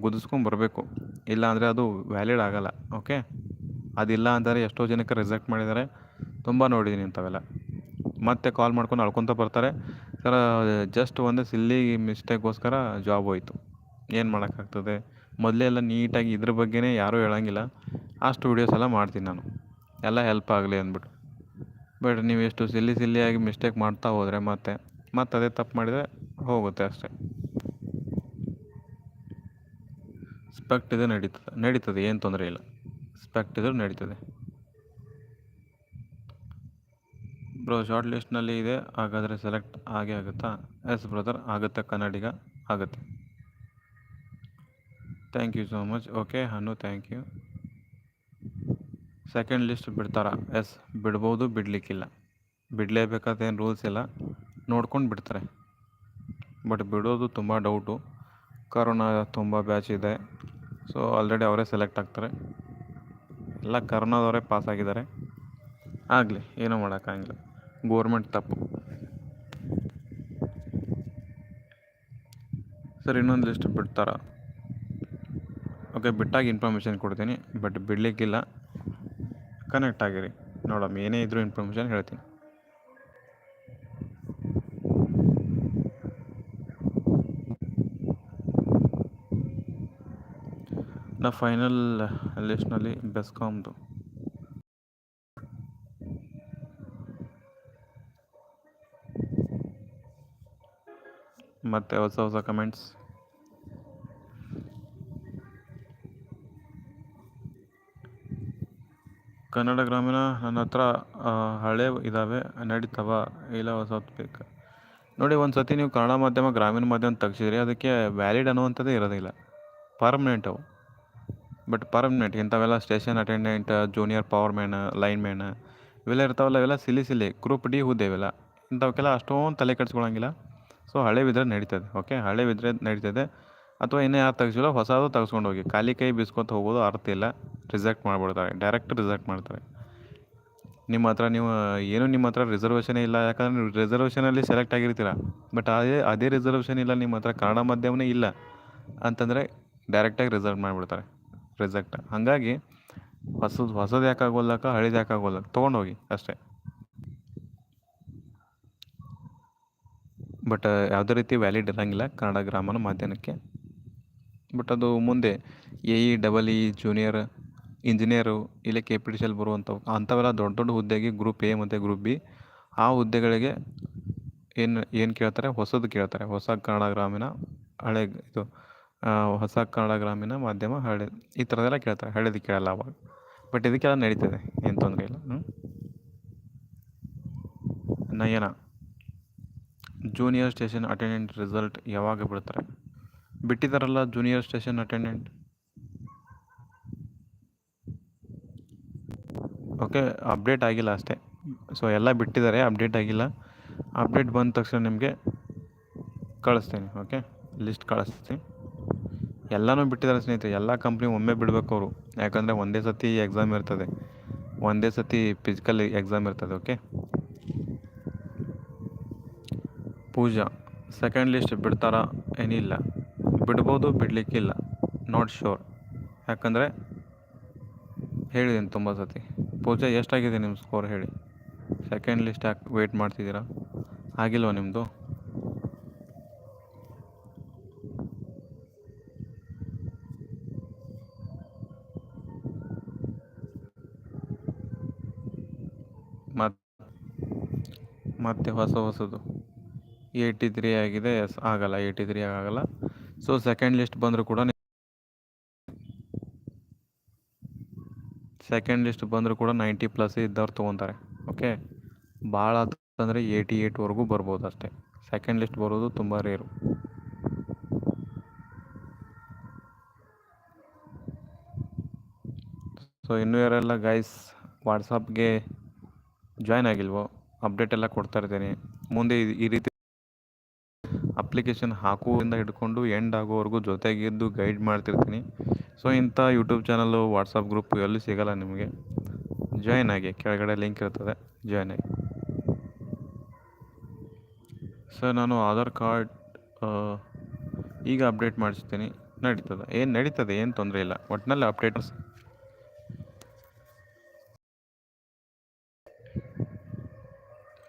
ಗುದಿಸ್ಕೊಂಡು ಬರಬೇಕು. ಇಲ್ಲ ಅಂದರೆ ಅದು ವ್ಯಾಲಿಡ್ ಆಗೋಲ್ಲ ಓಕೆ ಅದಿಲ್ಲ ಅಂದರೆ ಎಷ್ಟೋ ಜನಕ್ಕೆ ರಿಜೆಕ್ಟ್ ಮಾಡಿದ್ದಾರೆ. ತುಂಬ ನೋಡಿದ್ದೀನಿ ಇಂಥವೆಲ್ಲ. ಮತ್ತೆ ಕಾಲ್ ಮಾಡ್ಕೊಂಡು ಅಳ್ಕೊತ ಬರ್ತಾರೆ. ಸರ ಜಸ್ಟ್ ಒಂದು ಸಿಲ್ಲಿ ಮಿಸ್ಟೇಕ್ಗೋಸ್ಕರ ಜಾಬ್ ಹೋಯಿತು. ಏನು ಮಾಡೋಕ್ಕಾಗ್ತದೆ? ಮೊದಲೇ ಎಲ್ಲ ನೀಟಾಗಿ ಇದ್ರ ಬಗ್ಗೆನೇ ಯಾರೂ ಹೇಳೋಂಗಿಲ್ಲ. ಅಷ್ಟು ವೀಡಿಯೋಸ್ ಎಲ್ಲ ಮಾಡ್ತೀನಿ ನಾನು. ಎಲ್ಲ ಹೆಲ್ಪ್ ಆಗಲಿ ಅಂದ್ಬಿಟ್ಟು. ಬಟ್ ನೀವು ಎಷ್ಟು ಸಿಲ್ಲಿ ಸಿಲ್ಲಿಯಾಗಿ ಮಿಸ್ಟೇಕ್ ಮಾಡ್ತಾ ಹೋದರೆ ಮತ್ತೆ ಮತ್ತೆ ಅದೇ ತಪ್ಪು ಮಾಡಿದರೆ ಹೋಗುತ್ತೆ ಅಷ್ಟೇ. ಸ್ಪೆಕ್ಟ್ ಇದೆ ನಡೀತದೆ ನಡೀತದೆ, ಏನು ತೊಂದರೆ ಇಲ್ಲ. ಸ್ಪೆಕ್ಟ್ ಇದ್ರೂ ನಡೀತದೆ. ಬ್ರೋ ಶಾರ್ಟ್ ಲಿಸ್ಟ್ನಲ್ಲಿ ಇದೆ, ಹಾಗಾದರೆ ಸೆಲೆಕ್ಟ್ ಆಗೇ ಆಗುತ್ತಾ? ಎಸ್ ಬ್ರದರ್ ಆಗುತ್ತೆ, ಕನ್ನಡಿಗ ಆಗುತ್ತೆ. Thank you so much okay Hanu thank you second list ಬಿಡ್ತಾರಾ. ಎಸ್ ಬಿಡ್ಬೋದು, ಬಿಡಲಿಕ್ಕಿಲ್ಲ. ಬಿಡಲೇಬೇಕಾದ ಏನು ರೂಲ್ಸ್ ಇಲ್ಲ. ನೋಡ್ಕೊಂಡು ಬಿಡ್ತಾರೆ. ಬಟ್ ಬಿಡೋದು ತುಂಬ ಡೌಟು ಕರೋನಾ ತುಂಬ ಬ್ಯಾಚ್ ಇದೆ. ಸೊ ಆಲ್ರೆಡಿ ಅವರೇ ಸೆಲೆಕ್ಟ್ ಆಗ್ತಾರೆ. ಎಲ್ಲ ಕರೋನಾದವರೇ ಪಾಸ್ ಆಗಿದ್ದಾರೆ. ಆಗಲಿ, ಏನೂ ಮಾಡೋಕ್ಕಾಗಿಲ್ಲ. ಗೋರ್ಮೆಂಟ್ ತಪ್ಪು. ಸರ್ ಇನ್ನೊಂದು ಲಿಸ್ಟ್ ಬಿಡ್ತಾರಾ? ಓಕೆ ಬಿಟ್ಟಾಗಿ ಇನ್ಫಾರ್ಮೇಷನ್ ಕೊಡ್ತೀನಿ ಬಟ್ ಬಿಡಲಿಕ್ಕಿಲ್ಲ. ಕನೆಕ್ಟ್ ಆಗಿರಿ. ನೋಡಮ್ಮ ಏನೇ ಇದ್ದರೂ ಇನ್ಫಾರ್ಮೇಷನ್ ಹೇಳ್ತೀನಿ. ನಾ ಫೈನಲ್ ಲಿಸ್ಟ್ನಲ್ಲಿ ಬೆಸ್ಕಾಮ್ದು ಮತ್ತು ಹೊಸ ಹೊಸ ಕಮೆಂಟ್ಸ್ ಕನ್ನಡ ಗ್ರಾಮೀಣ ನನ್ನ ಹತ್ರ ಹಳೆ ಇದ್ದಾವೆ ನಡೀತಾವ, ಇಲ್ಲ ಹೊಸ ಬೇಕು. ನೋಡಿ ಒಂದು ಸತಿ ನೀವು ಕನ್ನಡ ಮಾಧ್ಯಮ, ಗ್ರಾಮೀಣ ಮಾಧ್ಯಮ ತೆಗ್ಸಿದ್ರಿ, ಅದಕ್ಕೆ ವ್ಯಾಲಿಡ್ ಅನ್ನುವಂಥದ್ದೇ ಇರೋದಿಲ್ಲ. ಪರ್ಮನೆಂಟ್ ಅವು. ಬಟ್ ಪರ್ಮನೆಂಟ್ ಇಂಥವೆಲ್ಲ station attendant, junior power man, line man ಇವೆಲ್ಲ ಇರ್ತಾವಲ್ಲ, ಇವೆಲ್ಲ ಸಿಲಿ ಸಿಲಿ, ಗ್ರೂಪ್ ಡಿ ಹುದ್ದೆ ಇವೆಲ್ಲ. ಇಂಥವಕ್ಕೆಲ್ಲ ಅಷ್ಟೊಂದು ತಲೆ ಕೆಡಿಸ್ಕೊಳ್ಳೋಂಗಿಲ್ಲ ಸೊ ಹಳೆ ಬಿದ್ದರೆ ನಡೀತದೆ ಓಕೆ ಹಳೆ ಬಿದ್ದರೆ ನಡೀತದೆ. ಅಥವಾ ಇನ್ನೇ ಯಾರು ತೆಗಿಸಿಲ್ಲ ಹೊಸದು ತೆಗೆಸ್ಕೊಂಡು ಹೋಗಿ ಖಾಲಿ ಕೈ ಬಿಸ್ಕೊತ ಹೋಗೋದು ಅರ್ಥ ಇಲ್ಲ. ರಿಜೆಕ್ಟ್ ಮಾಡಿಬಿಡ್ತಾರೆ, ಡೈರೆಕ್ಟ್ ರಿಜೆಕ್ಟ್ ಮಾಡ್ತಾರೆ. ನಿಮ್ಮ ಹತ್ರ ನೀವು, ಏನು ನಿಮ್ಮ ಹತ್ರ ರಿಸರ್ವೇಷನೇ ಇಲ್ಲ, ಯಾಕಂದ್ರೆ ನೀವು ರಿಸರ್ವೇಷನಲ್ಲಿ ಸೆಲೆಕ್ಟ್ ಆಗಿರ್ತೀರ. ಬಟ್ ಅದೇ ಅದೇ ರಿಸರ್ವೇಷನ್ ಇಲ್ಲ, ನಿಮ್ಮ ಹತ್ರ ಕನ್ನಡ ಮಾಧ್ಯಮನೇ ಇಲ್ಲ ಅಂತಂದರೆ ಡೈರೆಕ್ಟಾಗಿ ರಿಸರ್ವ್ ಮಾಡಿಬಿಡ್ತಾರೆ. ರಿಜೆಕ್ಟ್ ಹಾಗಾಗಿ ಹೊಸದು ಹೊಸದು ಯಾಕೆ ಆಗೋಲ್ಲಕ್ಕ ಹಳೇದು ಯಾಕೆ ಆಗೋಲ್ಲ ತೊಗೊಂಡೋಗಿ ಅಷ್ಟೇ. ಬಟ್ ಯಾವುದೇ ರೀತಿ ವ್ಯಾಲಿಡ್ ಇರೋಂಗಿಲ್ಲ ಕನ್ನಡ ಗ್ರಾಮನ ಮಾಧ್ಯಮಕ್ಕೆ. ಬಟ್ ಅದು ಮುಂದೆ A E, double E junior engineer ಇಲ್ಲ ಕೆ ಪಿ ಟಿ ಸಿಯಲ್ಲಿ ಬರುವಂಥವು, ಅಂಥವೆಲ್ಲ ದೊಡ್ಡ ದೊಡ್ಡ ಹುದ್ದೆಗೆ ಗ್ರೂಪ್ ಎ ಮತ್ತು ಗ್ರೂಪ್ ಬಿ ಆ ಹುದ್ದೆಗಳಿಗೆ ಏನು ಏನು ಕೇಳ್ತಾರೆ? ಹೊಸದು ಕೇಳ್ತಾರೆ. ಹೊಸ ಕನ್ನಡ ಗ್ರಾಮೀಣ ಹಳೆ ಇದು ಹೊಸ ಕನ್ನಡ ಗ್ರಾಮೀಣ ಮಾಧ್ಯಮ ಹಳೆ ಈ ಥರದ್ದೆಲ್ಲ ಕೇಳ್ತಾರೆ ಹಳೇದು ಕೇಳಲ್ಲ ಅವಾಗ. ಬಟ್ ಇದಕ್ಕೆಲ್ಲ ನಡೀತದೆ, ಏನು ತೊಂದರೆ ಇಲ್ಲ Nayana junior station attendant result ಯಾವಾಗ ಬಿಡ್ತಾರೆ ಬಿಟ್ಟಿದ್ದಾರಲ್ಲ junior station attendant okay update ಆಗಿಲ್ಲ ಅಷ್ಟೇ. ಸೊ ಎಲ್ಲ ಬಿಟ್ಟಿದ್ದಾರೆ ಅಪ್ಡೇಟ್ ಆಗಿಲ್ಲ. ಅಪ್ಡೇಟ್ ಬಂದ ತಕ್ಷಣ ನಿಮಗೆ ಕಳಿಸ್ತೀನಿ ಓಕೆ ಲಿಸ್ಟ್ ಕಳಿಸ್ತೀನಿ. ಎಲ್ಲನೂ ಬಿಟ್ಟಿದ್ದಾರೆ ಸ್ನೇಹಿತರೆ, ಎಲ್ಲ ಕಂಪ್ನಿ ಒಮ್ಮೆ ಬಿಡಬೇಕು ಅವರು. ಯಾಕಂದರೆ ಒಂದೇ ಸತಿ ಎಕ್ಸಾಮ್ ಇರ್ತದೆ. ಒಂದೇ ಸತಿ ಫಿಸಿಕಲ್ ಎಕ್ಸಾಮ್ ಇರ್ತದೆ ಓಕೆ ಪೂಜಾ ಸೆಕೆಂಡ್ ಲಿಸ್ಟ್ ಬಿಡ್ತಾರಾ? ಏನಿಲ್ಲ. ಬಿಡ್ಬೋದು ಬಿಡಲಿಕ್ಕಿಲ್ಲ ನಾಟ್ ಶೋರ್ ಯಾಕಂದರೆ ಹೇಳಿದ್ದೀನಿ ತುಂಬ ಸತಿ. ಪೂಜಾ, ಎಷ್ಟಾಗಿದೆ ನಿಮ್ಮ ಸ್ಕೋರ್ ಹೇಳಿ? ಸೆಕೆಂಡ್ ಲಿಸ್ಟ್ ಯಾಕೆ ವೆಯ್ಟ್ ಮಾಡ್ತಿದ್ದೀರಾ? ಆಗಿಲ್ವಾ ನಿಮ್ಮದು ಮತ್ತೆ ಹೊಸ ಹೊಸದು. ಏಯ್ಟಿ ತ್ರೀ ಆಗಿದೆ. ಎಸ್ ಆಗಲ್ಲ. ಏಯ್ಟಿ ತ್ರೀ ಆಗಲ್ಲ. ಸೊ ಸೆಕೆಂಡ್ ಲಿಸ್ಟ್ ಬಂದರೂ ಕೂಡ ಸೆಕೆಂಡ್ ಲಿಸ್ಟ್ ಬಂದರೂ ಕೂಡ ನೈಂಟಿ ಪ್ಲಸ್ ಇದ್ದವ್ರು ತೊಗೊತಾರೆ. ಓಕೆ ಭಾಳ ಅಂದರೆ ಏಯ್ಟಿ ಏಯ್ಟ್ವರೆಗೂ ಬರ್ಬೋದು ಅಷ್ಟೇ. ಸೆಕೆಂಡ್ ಲಿಸ್ಟ್ ಬರೋದು ತುಂಬ ರೇರು ಸೊ ಇನ್ನೂ ಯಾರೆಲ್ಲ ಗೈಸ್ ವಾಟ್ಸಪ್ಗೆ ಜಾಯ್ನ್ ಆಗಿಲ್ವೋ? ಅಪ್ಡೇಟ್ ಎಲ್ಲ ಕೊಡ್ತಾ ಇರ್ತೀನಿ. ಮುಂದೆ ಈ- ರೀತಿ ಅಪ್ಲಿಕೇಶನ್ ಹಾಕುವುದರಿಂದ ಹಿಡ್ಕೊಂಡು ಎಂಡ್ ಆಗೋವರೆಗೂ ಜೊತೆಗಿದ್ದು ಗೈಡ್ ಮಾಡ್ತಿರ್ತೀನಿ. ಸೊ ಇಂಥ ಯೂಟ್ಯೂಬ್ ಚಾನಲ್ಲು ವಾಟ್ಸಪ್ ಗ್ರೂಪ್ ಎಲ್ಲೂ ಸಿಗಲ್ಲ ನಿಮಗೆ. ಜಾಯ್ನ್ ಆಗಿ, ಕೆಳಗಡೆ ಲಿಂಕ್ ಇರ್ತದೆ ಜಾಯ್ನ್ ಆಗಿ. ಸರ್ ನಾನು ಆಧಾರ್ ಕಾರ್ಡ್ ಈಗ ಅಪ್ಡೇಟ್ ಮಾಡಿಸ್ತೀನಿ. ನಡೀತದೆ. ಏನು ನಡೀತದೆ, ಏನು ತೊಂದರೆ ಇಲ್ಲ. ಒಟ್ಟಿನಲ್ಲಿ ಅಪ್ಡೇಟ್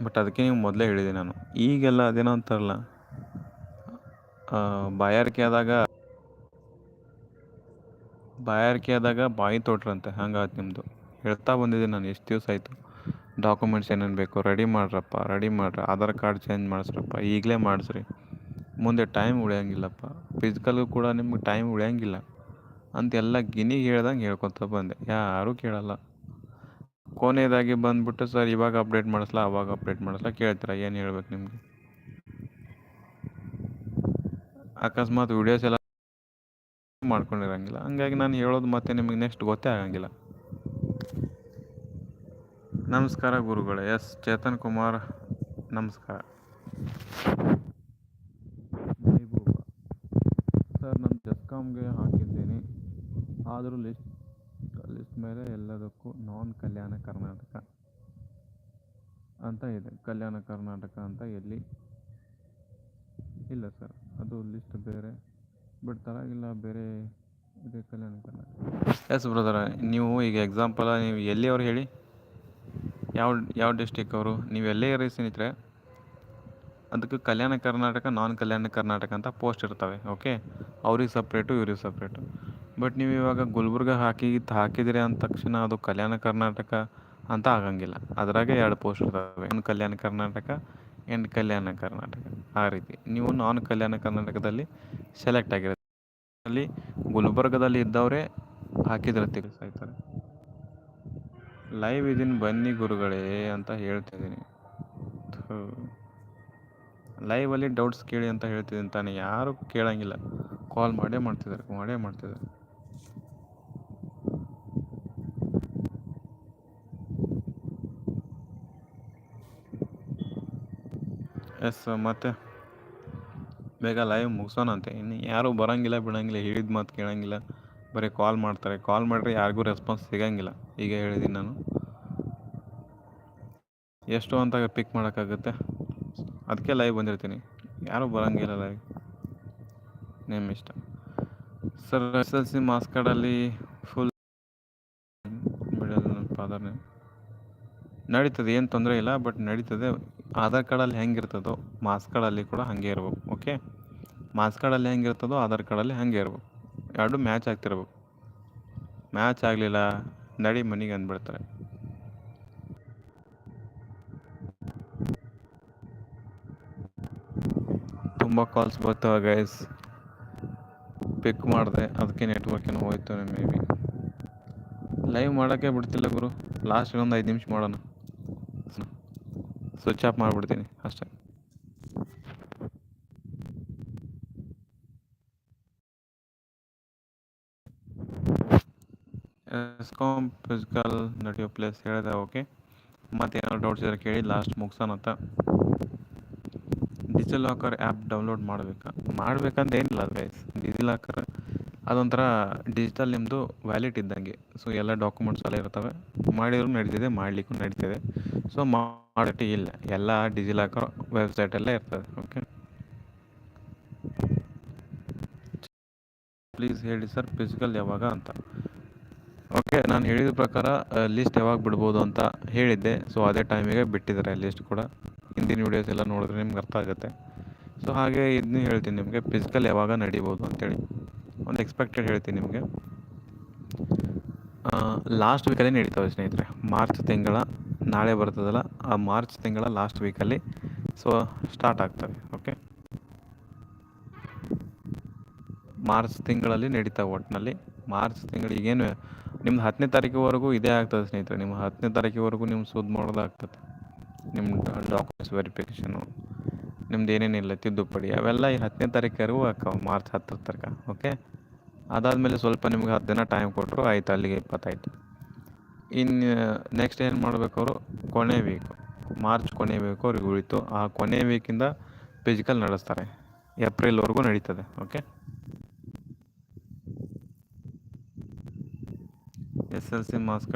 ಬಟ್ ಅದಕ್ಕೆ ನೀವು ಮೊದಲೇ ಹೇಳಿದೆ ನಾನು. ಈಗೆಲ್ಲ ಅದೇನೋ ಅಂತಾರಲ್ಲ ಬಾಯಾರಿಕೆ ಆದಾಗ ಬಾಯಾರಿಕೆ ಆದಾಗ ಬಾಯಿ ತೊಟ್ರಂತೆ. ಹಂಗಾಯ್ತು ನಿಮ್ಮದು ಹೇಳ್ತಾ ಬಂದಿದ್ದೆ ನಾನು, ಎಷ್ಟು ದಿವಸ ಆಯಿತು. ಡಾಕ್ಯುಮೆಂಟ್ಸ್ ಏನೇನು ಬೇಕು ರೆಡಿ ಮಾಡ್ರಪ್ಪ ರೆಡಿ ಮಾಡ್ರಿ. ಆಧಾರ್ ಕಾರ್ಡ್ ಚೇಂಜ್ ಮಾಡಿಸ್ರಪ್ಪ, ಈಗಲೇ ಮಾಡಿಸ್ರಿ. ಮುಂದೆ ಟೈಮ್ ಉಳಿಯೋಂಗಿಲ್ಲಪ್ಪ. ಫಿಸಿಕಲ್ಗೂ ಕೂಡ ನಿಮ್ಗೆ ಟೈಮ್ ಉಳಿಯೋಂಗಿಲ್ಲ. ಅಂತೆಲ್ಲ ಗಿನಿಗೆ ಹೇಳ್ದಂಗೆ ಹೇಳ್ಕೊತ ಬಂದೆ. ಯಾರೂ ಕೇಳಲ್ಲ. ಕೊನೆಯದಾಗಿ ಬಂದ್ಬಿಟ್ಟು ಸರ್, ಇವಾಗ ಅಪ್ಡೇಟ್ ಮಾಡಿಸ್ಲಾ, ಅವಾಗ ಅಪ್ಡೇಟ್ ಮಾಡಿಸ್ಲಾ? ಕೇಳ್ತೀರಾ, ಏನು ಹೇಳ್ಬೇಕು ನಿಮಗೆ? ಅಕಸ್ಮಾತ್ ವಿಡಿಯೋಸ್ ಎಲ್ಲ ಮಾಡ್ಕೊಂಡಿರಂಗಿಲ್ಲ. ಹಂಗಾಗಿ ನಾನು ಹೇಳೋದು ಮತ್ತೆ ನಿಮಗೆ ನೆಕ್ಸ್ಟ್ ಗೊತ್ತೇ ಆಗಂಗಿಲ್ಲ. ನಮಸ್ಕಾರ ಗುರುಗಳೇ. ಎಸ್, ಚೇತನ್ ಕುಮಾರ್, ನಮಸ್ಕಾರ. ಸರ್, ನಾನು ಜಸ್ಕಾಮ್ಗೆ ಹಾಕಿದ್ದೀನಿ. ಆದರೂ ಲಿಸ್ಟ್ ಮೇಲೆ ಎಲ್ಲದಕ್ಕೂ ನಾನ್ ಕಲ್ಯಾಣ ಕರ್ನಾಟಕ ಅಂತ ಇದೆ. ಕಲ್ಯಾಣ ಕರ್ನಾಟಕ ಅಂತ ಎಲ್ಲಿ? ಇಲ್ಲ ಸರ್ ಅದು ಲಿಸ್ಟ್ ಬೇರೆ ಬಟ್ ಇಲ್ಲ ಬೇರೆ ಇದೆ ಕಲ್ಯಾಣ ಕರ್ನಾಟಕ. ಎಸ್ ಬ್ರದರ ನೀವು ಈಗ ಎಕ್ಸಾಂಪಲ ನೀವು ಎಲ್ಲಿಯವ್ರು ಹೇಳಿ? ಯಾವ ಯಾವ ಡಿಸ್ಟಿಕ್ ಅವರು? ನೀವು ಎಲ್ಲೇ ಇರಿ ಸ್ನೇಹಿತರೆ, ಅದಕ್ಕೆ ಕಲ್ಯಾಣ ಕರ್ನಾಟಕ ನಾನ್ ಕಲ್ಯಾಣ ಕರ್ನಾಟಕ ಅಂತ ಪೋಸ್ಟ್ ಇರ್ತವೆ ಓಕೆ ಅವ್ರಿಗೆ ಸಪ್ರೇಟು ಇವ್ರಿಗೆ ಸಪ್ರೇಟು ಬಟ್ ನೀವು ಇವಾಗ ಗುಲ್ಬರ್ಗ ಹಾಕಿ, ಹಾಕಿದ್ರಿ ಅಂದ ತಕ್ಷಣ ಅದು ಕಲ್ಯಾಣ ಕರ್ನಾಟಕ ಅಂತ ಆಗಂಗಿಲ್ಲ. ಅದ್ರಾಗೆ ಎರಡು ಪೋಸ್ಟ್ ಇರ್ತವೆ ಒಂದು ಕಲ್ಯಾಣ ಕರ್ನಾಟಕ ಆ್ಯಂಡ್ ಕಲ್ಯಾಣ ಕರ್ನಾಟಕ. ಆ ರೀತಿ. ನೀವು ನಾನ್ ಕಲ್ಯಾಣ ಕರ್ನಾಟಕದಲ್ಲಿ ಸೆಲೆಕ್ಟ್ ಆಗಿರುತ್ತೆ. ಅಲ್ಲಿ ಗುಲ್ಬರ್ಗದಲ್ಲಿ ಇದ್ದವರೇ ಹಾಕಿದ್ರೆ ತಿಳಿಸ್ತಾರೆ ಲೈವ್ ಇದೀನಿ ಬನ್ನಿ ಗುರುಗಳೇ ಅಂತ ಹೇಳ್ತಿದ್ದೀನಿ ಲೈವಲ್ಲಿ ಡೌಟ್ಸ್ ಕೇಳಿ ಅಂತ ಹೇಳ್ತಿದ್ದೀನಿ ತಾನೇ. ಯಾರು ಕೇಳಂಗಿಲ್ಲ. ಕಾಲ್ ಮಾಡೇ ಮಾಡ್ತಿದ್ದಾರೆ. ಮಾಡೇ ಮಾಡ್ತಿದ್ದಾರೆ. ಎಸ್, ಮತ್ತೆ? ಬೇಗ ಲೈವ್ ಮುಗಿಸೋಣಂತೆ ಇನ್ನು ಯಾರೂ ಬರೋಂಗಿಲ್ಲ, ಬಿಡೋಂಗಿಲ್ಲ, ಹೇಳಿದ ಮಾತು ಕೇಳೋಂಗಿಲ್ಲ. ಬರೀ ಕಾಲ್ ಮಾಡ್ತಾರೆ. ಕಾಲ್ ಮಾಡಿದ್ರೆ ಯಾರಿಗೂ ರೆಸ್ಪಾನ್ಸ್ ಸಿಗೋಂಗಿಲ್ಲ. ಈಗ ಹೇಳಿದ್ದೀನಿ ನಾನು. ಎಷ್ಟು ಅಂತ ಪಿಕ್ ಮಾಡೋಕ್ಕಾಗುತ್ತೆ? ಅದಕ್ಕೆ ಲೈವ್ ಬಂದಿರ್ತೀನಿ. ಯಾರೂ ಬರೋಂಗಿಲ್ಲ ಲೈವ್ ನೇಮ್ ಇಷ್ಟ. Sir S L C marks ಕಾರ್ಡಲ್ಲಿ ಫುಲ್ ಬಿಡೋದು ನನ್ನ ಫಾದರ್ನೇ ನಡೀತದೆ, ಏನು ತೊಂದರೆ ಇಲ್ಲ ಬಟ್ ನಡೀತದೆ. ಆಧಾರ್ ಕಾರ್ಡಲ್ಲಿ ಹೆಂಗಿರ್ತದೋ ಮಾರ್ಕ್ಸ್ ಕಾರ್ಡಲ್ಲಿ ಕೂಡ ಹಾಗೆ ಇರ್ಬೇಕು ಓಕೆ ಮಾರ್ಕ್ಸ್ ಕಾರ್ಡಲ್ಲಿ ಹೆಂಗಿರ್ತದೋ ಆಧಾರ್ ಕಾರ್ಡಲ್ಲಿ ಹಾಗೆ ಇರ್ಬೇಕು. ಎರಡು ಮ್ಯಾಚ್ ಆಗ್ತಿರ್ಬೇಕು. ಮ್ಯಾಚ್ ಆಗಲಿಲ್ಲ, ನಡಿ ಮನೆಗೆ ಅಂದ್ಬಿಡ್ತಾರೆ. ತುಂಬ ಕಾಲ್ಸ್ ಬರ್ತಾವೆ ಗೈಸ್ ಪಿಕ್ ಮಾಡಿದೆ, ಅದಕ್ಕೆ ನೆಟ್ವರ್ಕ್ ಏನೋ ಹೋಯ್ತು ಮೇ ಬಿ ಲೈವ್ ಮಾಡೋಕ್ಕೆ ಬಿಡ್ತಿಲ್ಲ ಗುರು. ಲಾಸ್ಟ್ ಒಂದು ಐದು ನಿಮಿಷ ಮಾಡೋಣ. ಸ್ವಿಚ್ ಆಫ್ ಮಾಡಿಬಿಡ್ತೀನಿ ಅಷ್ಟೇ. ಎಸ್ಕಾಮ್ ಫಿಸಿಕಲ್ ನಡೆಯೋ ಪ್ಲೇಸ್ ಹೇಳಿದೆ ಓಕೆ ಮತ್ತೆ ಏನಾದ್ರು ಡೌಟ್ಸ್ ಇದ್ರೆ ಕೇಳಿ ಲಾಸ್ಟ್ ಮುಗ್ಸೋಣ ಅಂತ. ಡಿಜಿಟಲ್ ಲಾಕರ್ ಆ್ಯಪ್ ಡೌನ್ಲೋಡ್ ಮಾಡಬೇಕಾ? ಮಾಡ್ಬೇಕಂತ ಏನಿಲ್ಲ ಗೈಸ್ ಡಿಜಿ ಲಾಕರ್ ಅದೊಂಥರ ಡಿಜಿಟಲ್ ನಿಮ್ಮದು ವ್ಯಾಲಿಡ್ ಇದ್ದಂಗೆ. ಸೊ ಎಲ್ಲ ಡಾಕ್ಯುಮೆಂಟ್ಸ್ ಎಲ್ಲ ಇರ್ತವೆ ಮಾಡಿದ್ರು ನಡೀತಿದೆ ಮಾಡಲಿಕ್ಕೂ ನಡೀತಿದೆ. ಸೊ ಮಾಡೆಟಿ ಇಲ್ಲ. ಎಲ್ಲ ಡಿಜಿಲಾಕರ್ ವೆಬ್ಸೈಟಲ್ಲೇ ಇರ್ತದೆ. ಓಕೆ ಪ್ಲೀಸ್ ಹೇಳಿ ಸರ್ ಫಿಸಿಕಲ್ ಯಾವಾಗ ಅಂತ. ಓಕೆ ನಾನು ಹೇಳಿದ ಪ್ರಕಾರ ಲಿಸ್ಟ್ ಯಾವಾಗ ಬಿಡ್ಬೋದು ಅಂತ ಹೇಳಿದ್ದೆ. ಸೊ ಅದೇ ಟೈಮಿಗೆ ಬಿಟ್ಟಿದ್ದಾರೆ ಲಿಸ್ಟ್ ಕೂಡ. ಹಿಂದಿನ ವೀಡಿಯೋಸ್ ಎಲ್ಲ ನೋಡಿದ್ರೆ ನಿಮ್ಗೆ ಅರ್ಥ ಆಗುತ್ತೆ. ಸೊ ಹಾಗೆ ಇದನ್ನು ಹೇಳ್ತೀನಿ ನಿಮಗೆ ಫಿಸಿಕಲ್ ಯಾವಾಗ ನಡಿಬೋದು ಅಂತೇಳಿ. ಒಂದು ಎಕ್ಸ್ಪೆಕ್ಟೆಡ್ ಹೇಳ್ತೀನಿ ನಿಮಗೆ. ಲಾಸ್ಟ್ ವೀಕಲ್ಲೇ ನಡೀತಾವೆ ಸ್ನೇಹಿತರೆ. ಮಾರ್ಚ್ ತಿಂಗಳ ನಾಳೆ ಬರ್ತದಲ್ಲ, ಆ ಮಾರ್ಚ್ ತಿಂಗಳ ಲಾಸ್ಟ್ ವೀಕಲ್ಲಿ ಸೊ ಸ್ಟಾರ್ಟ್ ಆಗ್ತವೆ ಓಕೆ ಮಾರ್ಚ್ ತಿಂಗಳಲ್ಲಿ ನಡೀತಾವೆ ಒಟ್ಟಿನಲ್ಲಿ ಮಾರ್ಚ್ ತಿಂಗಳು ಈಗೇನು, ನಿಮ್ದು ಹತ್ತನೇ ತಾರೀಕುವರೆಗೂ ಇದೇ ಆಗ್ತದೆ ಸ್ನೇಹಿತರೆ. ನಿಮ್ಮ ಹತ್ತನೇ ತಾರೀಕುವರೆಗೂ ನಿಮ್ಮ ಸೂದ್ ಮಾಡೋದಾಗ್ತದೆ ನಿಮ್ಮ ಡಾಕ್ಯುಮೆಂಟ್ಸ್ ವೆರಿಫಿಕೇಷನು ನಿಮ್ದು ಏನೇನಿಲ್ಲ ತಿದ್ದುಪಡಿ, ಅವೆಲ್ಲ ಈ ಹತ್ತನೇ ತಾರೀಕುವರೆಗೂ ಅಕ್ಕ ಮಾರ್ಚ್ ಹತ್ತರ ತನಕ ಓಕೆ ಅದಾದಮೇಲೆ ಸ್ವಲ್ಪ ನಿಮ್ಗೆ ಹತ್ತು ದಿನ ಟೈಮ್ ಕೊಟ್ಟರು ಆಯ್ತು, ಅಲ್ಲಿಗೆ ಇಪ್ಪತ್ತಾಯ್ತು. ಇನ್ನು ನೆಕ್ಸ್ಟ್ ಏನು ಮಾಡಬೇಕು ಅವರು? ಕೊನೆ ವೀಕ್ ಮಾರ್ಚ್ ಕೊನೆ ವೀಕು ಅವ್ರಿಗೆ ಉಳಿತು. ಆ ಕೊನೆ ವೀಕಿಂದ ಫಿಸಿಕಲ್ ನಡೆಸ್ತಾರೆ. ಏಪ್ರಿಲ್ವರೆಗೂ ನಡೀತದೆ okay S L C marks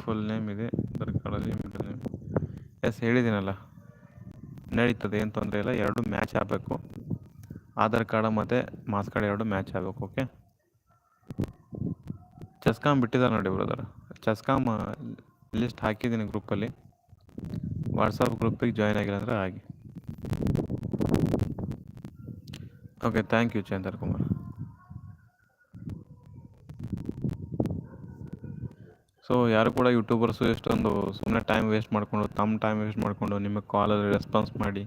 full name ಇದೆ ಆಧಾರ್ ಕಾರ್ಡಲ್ಲಿ ಮಿಡಲ್ ನೇಮ್ ಎಸ್ ಹೇಳಿದ್ದೀನಲ್ಲ. ನಡೀತದೆ, ಏನು ತೊಂದರೆ ಇಲ್ಲ. ಎರಡು ಮ್ಯಾಚ್ ಆಗಬೇಕು. ಆಧಾರ್ ಕಾರ್ಡ್ ಮತ್ತು ಮಾರ್ಕ್ಸ್ ಕಾರ್ಡ್ ಎರಡು ಮ್ಯಾಚ್ ಆಗಬೇಕು ಓಕೆ ಚೆಸ್ಕಾಮ್ ಬಿಟ್ಟಿದ್ದಾರೆ ನೋಡಿ ಬ್ರದರ್ ಚೆಸ್ಕಾಮ್ ಲಿಸ್ಟ್ ಹಾಕಿದ್ದೀನಿ ಗ್ರೂಪಲ್ಲಿ ವಾಟ್ಸಪ್ ಗ್ರೂಪಿಗೆ ಜಾಯ್ನ್ ಆಗಿಲ್ಲ ಅಂದರೆ ಆಗಿ okay thank you Chandar Kumar. So ಯಾರು ಕೂಡ ಯೂಟ್ಯೂಬರ್ಸು ಎಷ್ಟೊಂದು ಸುಮ್ಮನೆ ಟೈಮ್ ವೇಸ್ಟ್ ಮಾಡಿಕೊಂಡು ತಮ್ಮ ಟೈಮ್ ವೇಸ್ಟ್ ಮಾಡಿಕೊಂಡು ನಿಮಗೆ ಕಾಲಲ್ಲಿ ರೆಸ್ಪಾನ್ಸ್ ಮಾಡಿ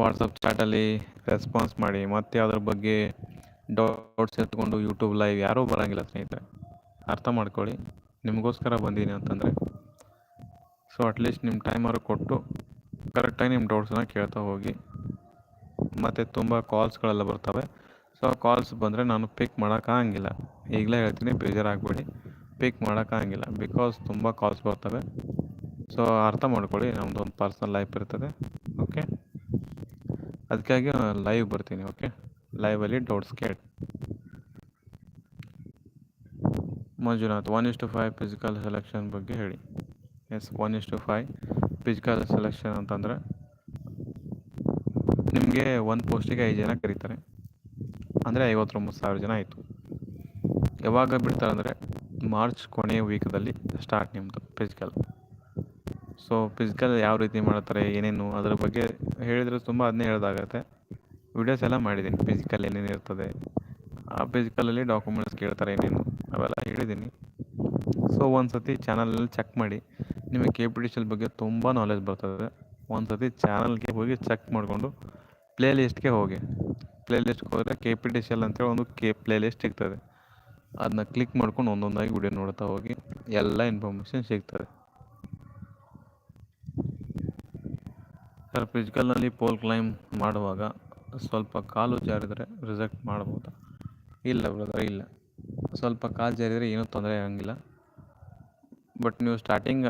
ವಾಟ್ಸಪ್ ಚಾಟಲ್ಲಿ ರೆಸ್ಪಾನ್ಸ್ ಮಾಡಿ, ಮತ್ತೆ ಅದ್ರ ಬಗ್ಗೆ ಡೌಟ್ಸ್ ಎತ್ಕೊಂಡು ಯೂಟ್ಯೂಬ್ ಲೈವ್ ಯಾರೂ ಬರೋಂಗಿಲ್ಲ ಸ್ನೇಹಿತರೆ. ಅರ್ಥ ಮಾಡ್ಕೊಳ್ಳಿ. ನಿಮಗೋಸ್ಕರ ಬಂದೀನಿ ಅಂತಂದರೆ. ಸೊ ಅಟ್ಲೀಸ್ಟ್ ನಿಮ್ಮ ಟೈಮರು ಕೊಟ್ಟು ಕರೆಕ್ಟಾಗಿ ನಿಮ್ಮ ಡೌಟ್ಸನ್ನ ಕೇಳ್ತಾ ಹೋಗಿ. ಮತ್ತು ತುಂಬ ಕಾಲ್ಸ್ಗಳೆಲ್ಲ ಬರ್ತವೆ. ಸೊ ಕಾಲ್ಸ್ ಬಂದರೆ ನಾನು ಪಿಕ್ ಮಾಡೋಕ್ಕಾಗಂಗಿಲ್ಲ ಈಗಲೇ ಹೇಳ್ತೀನಿ ಬೇಜಾರಾಗಬೇಡಿ ಪಿಕ್ ಮಾಡೋಕ್ಕಾಗಂಗಿಲ್ಲ ಬಿಕಾಸ್ ತುಂಬ ಕಾಲ್ಸ್ ಬರ್ತವೆ. ಸೊ ಅರ್ಥ ಮಾಡ್ಕೊಳ್ಳಿ ನಮ್ಮದು ಒಂದು ಪರ್ಸ್ನಲ್ ಲೈಫ್ ಇರ್ತದೆ. ಓಕೆ ಅದಕ್ಕಾಗಿ ಲೈವ್ ಬರ್ತೀನಿ ಓಕೆ ಲೈವಲ್ಲಿ ಡೌಟ್ಸ್ ಕೇಳಿ. Manjunath one is to five physical selection ಬಗ್ಗೆ ಹೇಳಿ. Yes one is to five physical selection ಅಂತಂದರೆ ನಿಮಗೆ ಒಂದು ಪೋಸ್ಟಿಗೆ ಐದು ಜನ ಕರೀತಾರೆ. ಅಂದರೆ ಐವತ್ತೊಂಬತ್ತು ಸಾವಿರ ಜನ ಆಯಿತು. ಯಾವಾಗ ಬಿಡ್ತಾರೆ ಅಂದರೆ ಮಾರ್ಚ್ ಕೊನೆಯ ವೀಕದಲ್ಲಿ ಸ್ಟಾರ್ಟ್ ನಿಮ್ಮದು ಫಿಸಿಕಲ್ ಸೊ ಫಿಸಿಕಲ್ ಯಾವ ರೀತಿ ಮಾಡ್ತಾರೆ, ಏನೇನು, ಅದರ ಬಗ್ಗೆ ಹೇಳಿದರೆ ತುಂಬ ಅದನ್ನೇ ಹೇಳೋದಾಗತ್ತೆ. ವಿಡಿಯೋಸ್ ಎಲ್ಲ ಮಾಡಿದ್ದೀನಿ ಫಿಸಿಕಲ್ ಏನೇನು ಇರ್ತದೆ. ಆ ಫಿಸಿಕಲಲ್ಲಿ ಡಾಕ್ಯುಮೆಂಟ್ಸ್ ಕೇಳ್ತಾರೆ, ಏನೇನು. ಅವೆಲ್ಲ ಹೇಳಿದ್ದೀನಿ. ಸೊ ಒಂದು ಸತಿ ಚಾನಲಲ್ಲಿ ಚೆಕ್ ಮಾಡಿ. ನಿಮಗೆ ಕೆ ಪಿ ಟಿ ಸಿ ಬಗ್ಗೆ ತುಂಬ ನಾಲೆಜ್ ಬರ್ತದೆ. ಒಂದು ಸತಿ ಚಾನಲ್ಗೆ ಹೋಗಿ ಚೆಕ್ ಮಾಡಿಕೊಂಡು ಪ್ಲೇ ಲಿಸ್ಟ್ಗೆ ಹೋಗಿ. ಪ್ಲೇ ಲಿಸ್ಟ್ಗೆ ಹೋದರೆ ಕೆ ಪಿ ಟಿ ಸಿ ಅಂತೇಳಿ ಒಂದು ಕೆ ಪ್ಲೇ ಲಿಸ್ಟ್ ಸಿಗ್ತದೆ. ಅದನ್ನ ಕ್ಲಿಕ್ ಮಾಡ್ಕೊಂಡು ಒಂದೊಂದಾಗಿ ವಿಡಿಯೋ ನೋಡ್ತಾ ಹೋಗಿ ಎಲ್ಲ ಇನ್ಫಾರ್ಮೇಷನ್ ಸಿಗ್ತದೆ. ಸರ್ ಫಿಸಿಕಲ್ನಲ್ಲಿ ಪೋಲ್ ಕ್ಲೈಮ್ ಮಾಡುವಾಗ ಸ್ವಲ್ಪ ಕಾಲು ಜಾರಿದರೆ ರಿಜೆಕ್ಟ್ ಮಾಡ್ಬೋದಾ? ಇಲ್ಲ ಬ್ರದರ್ ಇಲ್ಲ. ಸ್ವಲ್ಪ ಕಾಲು ಜಾರಿದರೆ ಏನೂ ತೊಂದರೆ ಆಗಂಗಿಲ್ಲ. ಬಟ್ ನೀವು ಸ್ಟಾರ್ಟಿಂಗ್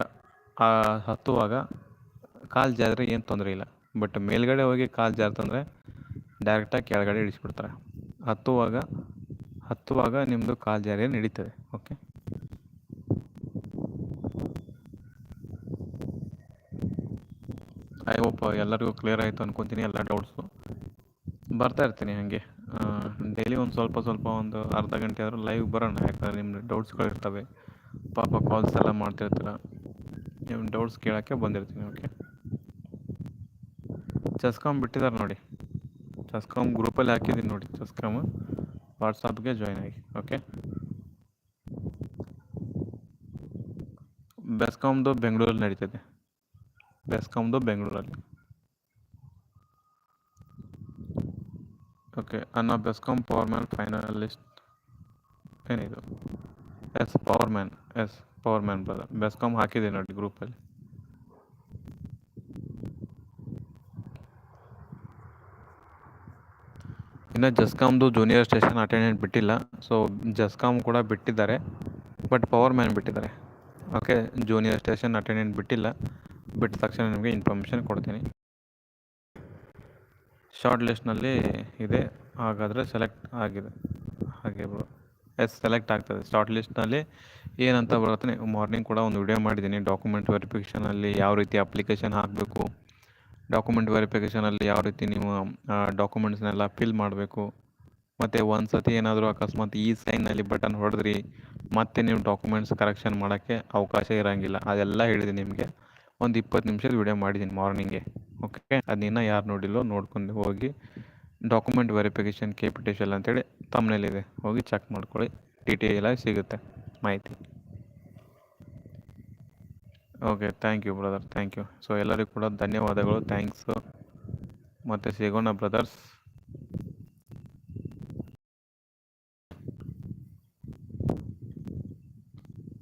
ಹತ್ತುವಾಗ ಕಾಲು ಜಾರಿದ್ರೆ ಏನು ತೊಂದರೆ ಇಲ್ಲ. ಬಟ್ ಮೇಲ್ಗಡೆ ಹೋಗಿ ಕಾಲು ಜಾರ್ತಂದರೆ ಡೈರೆಕ್ಟಾಗಿ ಕೆಳಗಡೆ ಇಳಿಸ್ಬಿಡ್ತಾರೆ. ಹತ್ತುವಾಗ ಹತ್ತುವಾಗ ನಿಮ್ಮದು ಕಾಲು ಜಾರಿ ನಡೀತದೆ ಓಕೆ ಐ ಹೋಪ್ ಎಲ್ಲರಿಗೂ ಕ್ಲಿಯರ್ ಆಯಿತು ಅನ್ಕೊತೀನಿ, ಎಲ್ಲ ಡೌಟ್ಸು ಬರ್ತಾ ಇರ್ತೀನಿ ಹಾಗೆ. ಡೈಲಿ ಒಂದು ಸ್ವಲ್ಪ ಸ್ವಲ್ಪ ಒಂದು ಅರ್ಧ ಗಂಟೆ ಆದರೂ ಲೈವ್ ಬರೋಣ, ಯಾಕಂದರೆ ನಿಮ್ಮ ಡೌಟ್ಸ್ಗಳಿರ್ತವೆ ಪಾಪ ಕಾಲ್ಸ್ ಎಲ್ಲ ಮಾಡ್ತಿರ್ತೀರ. ನಿಮ್ಮ ಡೌಟ್ಸ್ ಕೇಳೋಕ್ಕೆ ಬಂದಿರ್ತೀನಿ ಓಕೆ ಚಸ್ಕಾಮ್ ಬಿಟ್ಟಿದ್ದಾರೆ ನೋಡಿ. ಚಸ್ಕಾಮ್ ಗ್ರೂಪಲ್ಲಿ ಹಾಕಿದ್ದೀನಿ ನೋಡಿ ಚಸ್ಕಾಮ್ ವಾಟ್ಸಪ್ಗೆ ಜಾಯ್ನ್ ಆಗಿ ಓಕೆ ಬೆಸ್ಕಾಮ್ದು ಬೆಂಗಳೂರಲ್ಲಿ ನಡೀತದೆ ಬೆಸ್ಕಾಮ್ದು ಬೆಂಗಳೂರಲ್ಲಿ ಓಕೆ, ಅನ್ನ ಬೆಸ್ಕಾಮ್ ಪವರ್ ಮ್ಯಾನ್ ಫೈನಲಿಸ್ಟ್ ಏನಿದು? Yes power man yes power man brother BESCOM ಹಾಕಿದೆ ನೋಡಿ ಗ್ರೂಪಲ್ಲಿ ಇನ್ನು ಜಸ್ಕಾಮ್ದು ಜೂನಿಯರ್ ಸ್ಟೇಷನ್ ಅಟೆಂಡೆಂಟ್ ಬಿಟ್ಟಿಲ್ಲ ಸೊ ಜಸ್ಕಾಮ್ ಕೂಡ ಬಿಟ್ಟಿದ್ದಾರೆ ಬಟ್ ಪವರ್ ಮ್ಯಾನ್ ಬಿಟ್ಟಿದ್ದಾರೆ. ಓಕೆ ಜೂನಿಯರ್ ಸ್ಟೇಷನ್ ಅಟೆಂಡೆಂಟ್ ಬಿಟ್ಟಿಲ್ಲ, ಬಿಟ್ಟ ತಕ್ಷಣ ನಿಮಗೆ ಇನ್ಫಾರ್ಮೇಷನ್ ಕೊಡ್ತೀನಿ. ಶಾರ್ಟ್ ಲಿಸ್ಟ್ನಲ್ಲಿ ಇದೆ. ಹಾಗಾದರೆ ಸೆಲೆಕ್ಟ್ ಆಗಿದೆ. ಹಾಗೆ ಬ್ರೋ. ಎಸ್, ಸೆಲೆಕ್ಟ್ ಆಗ್ತದೆ. ಶಾರ್ಟ್ ಲಿಸ್ಟ್ನಲ್ಲಿ ಏನಂತ ಬರುತ್ತೆ ಮಾರ್ನಿಂಗ್ ಕೂಡ ಒಂದು ವಿಡಿಯೋ ಮಾಡಿದ್ದೀನಿ. ಡಾಕ್ಯುಮೆಂಟ್ ವೆರಿಫಿಕೇಷನಲ್ಲಿ ಯಾವ ರೀತಿ ಅಪ್ಲಿಕೇಶನ್ ಹಾಕಬೇಕು, ಡಾಕ್ಯುಮೆಂಟ್ ವೆರಿಫಿಕೇಷನಲ್ಲಿ ಯಾವ ರೀತಿ ನೀವು ಡಾಕ್ಯುಮೆಂಟ್ಸ್ನೆಲ್ಲ ಫಿಲ್ ಮಾಡಬೇಕು, ಮತ್ತು ಒಂದು ಸತಿ ಏನಾದರೂ ಅಕಸ್ಮಾತ್ ಈ ಸೈನ್ನಲ್ಲಿ ಬಟನ್ ಹೊಡೆದ್ರಿ, ಮತ್ತೆ ನೀವು ಡಾಕ್ಯುಮೆಂಟ್ಸ್ ಕರೆಕ್ಷನ್ ಮಾಡೋಕ್ಕೆ ಅವಕಾಶ ಇರೋಂಗಿಲ್ಲ. ಅದೆಲ್ಲ ಹೇಳಿದೆ ನಿಮಗೆ. ಒಂದು ಇಪ್ಪತ್ತು ನಿಮಿಷದ ವಿಡಿಯೋ ಮಾಡಿದ್ದೀನಿ ಮಾರ್ನಿಂಗೆ ಓಕೆ ಅದನ್ನ ಯಾರು ನೋಡಿಲ್ಲೋ ನೋಡ್ಕೊಂಡು ಹೋಗಿ ಡಾಕ್ಯುಮೆಂಟ್ ವೆರಿಫಿಕೇಷನ್ ಕೆಪಿಟೇಷಲ್ ಅಂತೇಳಿ ತಮ್ಮನೇಲಿದೆ ಹೋಗಿ ಚೆಕ್ ಮಾಡ್ಕೊಳ್ಳಿ. ಡೀಟೇಲ್ ಆಗಿ ಸಿಗುತ್ತೆ ಮಾಹಿತಿ. Okay thank you brother thank you so ಎಲ್ಲರಿಗೂ ಕೂಡ ಧನ್ಯವಾದಗಳು. ಥ್ಯಾಂಕ್ಸು ಮತ್ತು ಸಿಗೋಣ ಬ್ರದರ್ಸ್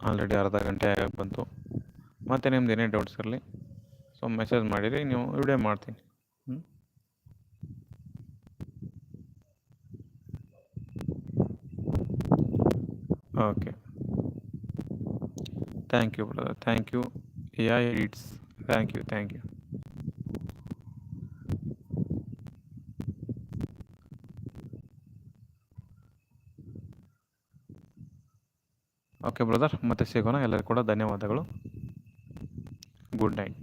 ಆಲ್ರೆಡಿ ಅರ್ಧ ಗಂಟೆ ಆಗಿ ಬಂತು. ಮತ್ತು ನಿಮ್ದು ಏನೇ ಡೌಟ್ಸ್ ಇರಲಿ. ಮೆಸೇಜ್ ಮಾಡಿರಿ ನೀವು ವಿಡಿಯೋ ಮಾಡ್ತೀನಿ. ಹ್ಞೂ okay thank you brother thank you yeah it's thank you thank you okay brother ಮತ್ತೆ ಸಿಗೋಣ. ಎಲ್ಲರಿಗೂ ಕೂಡ ಧನ್ಯವಾದಗಳು. Good night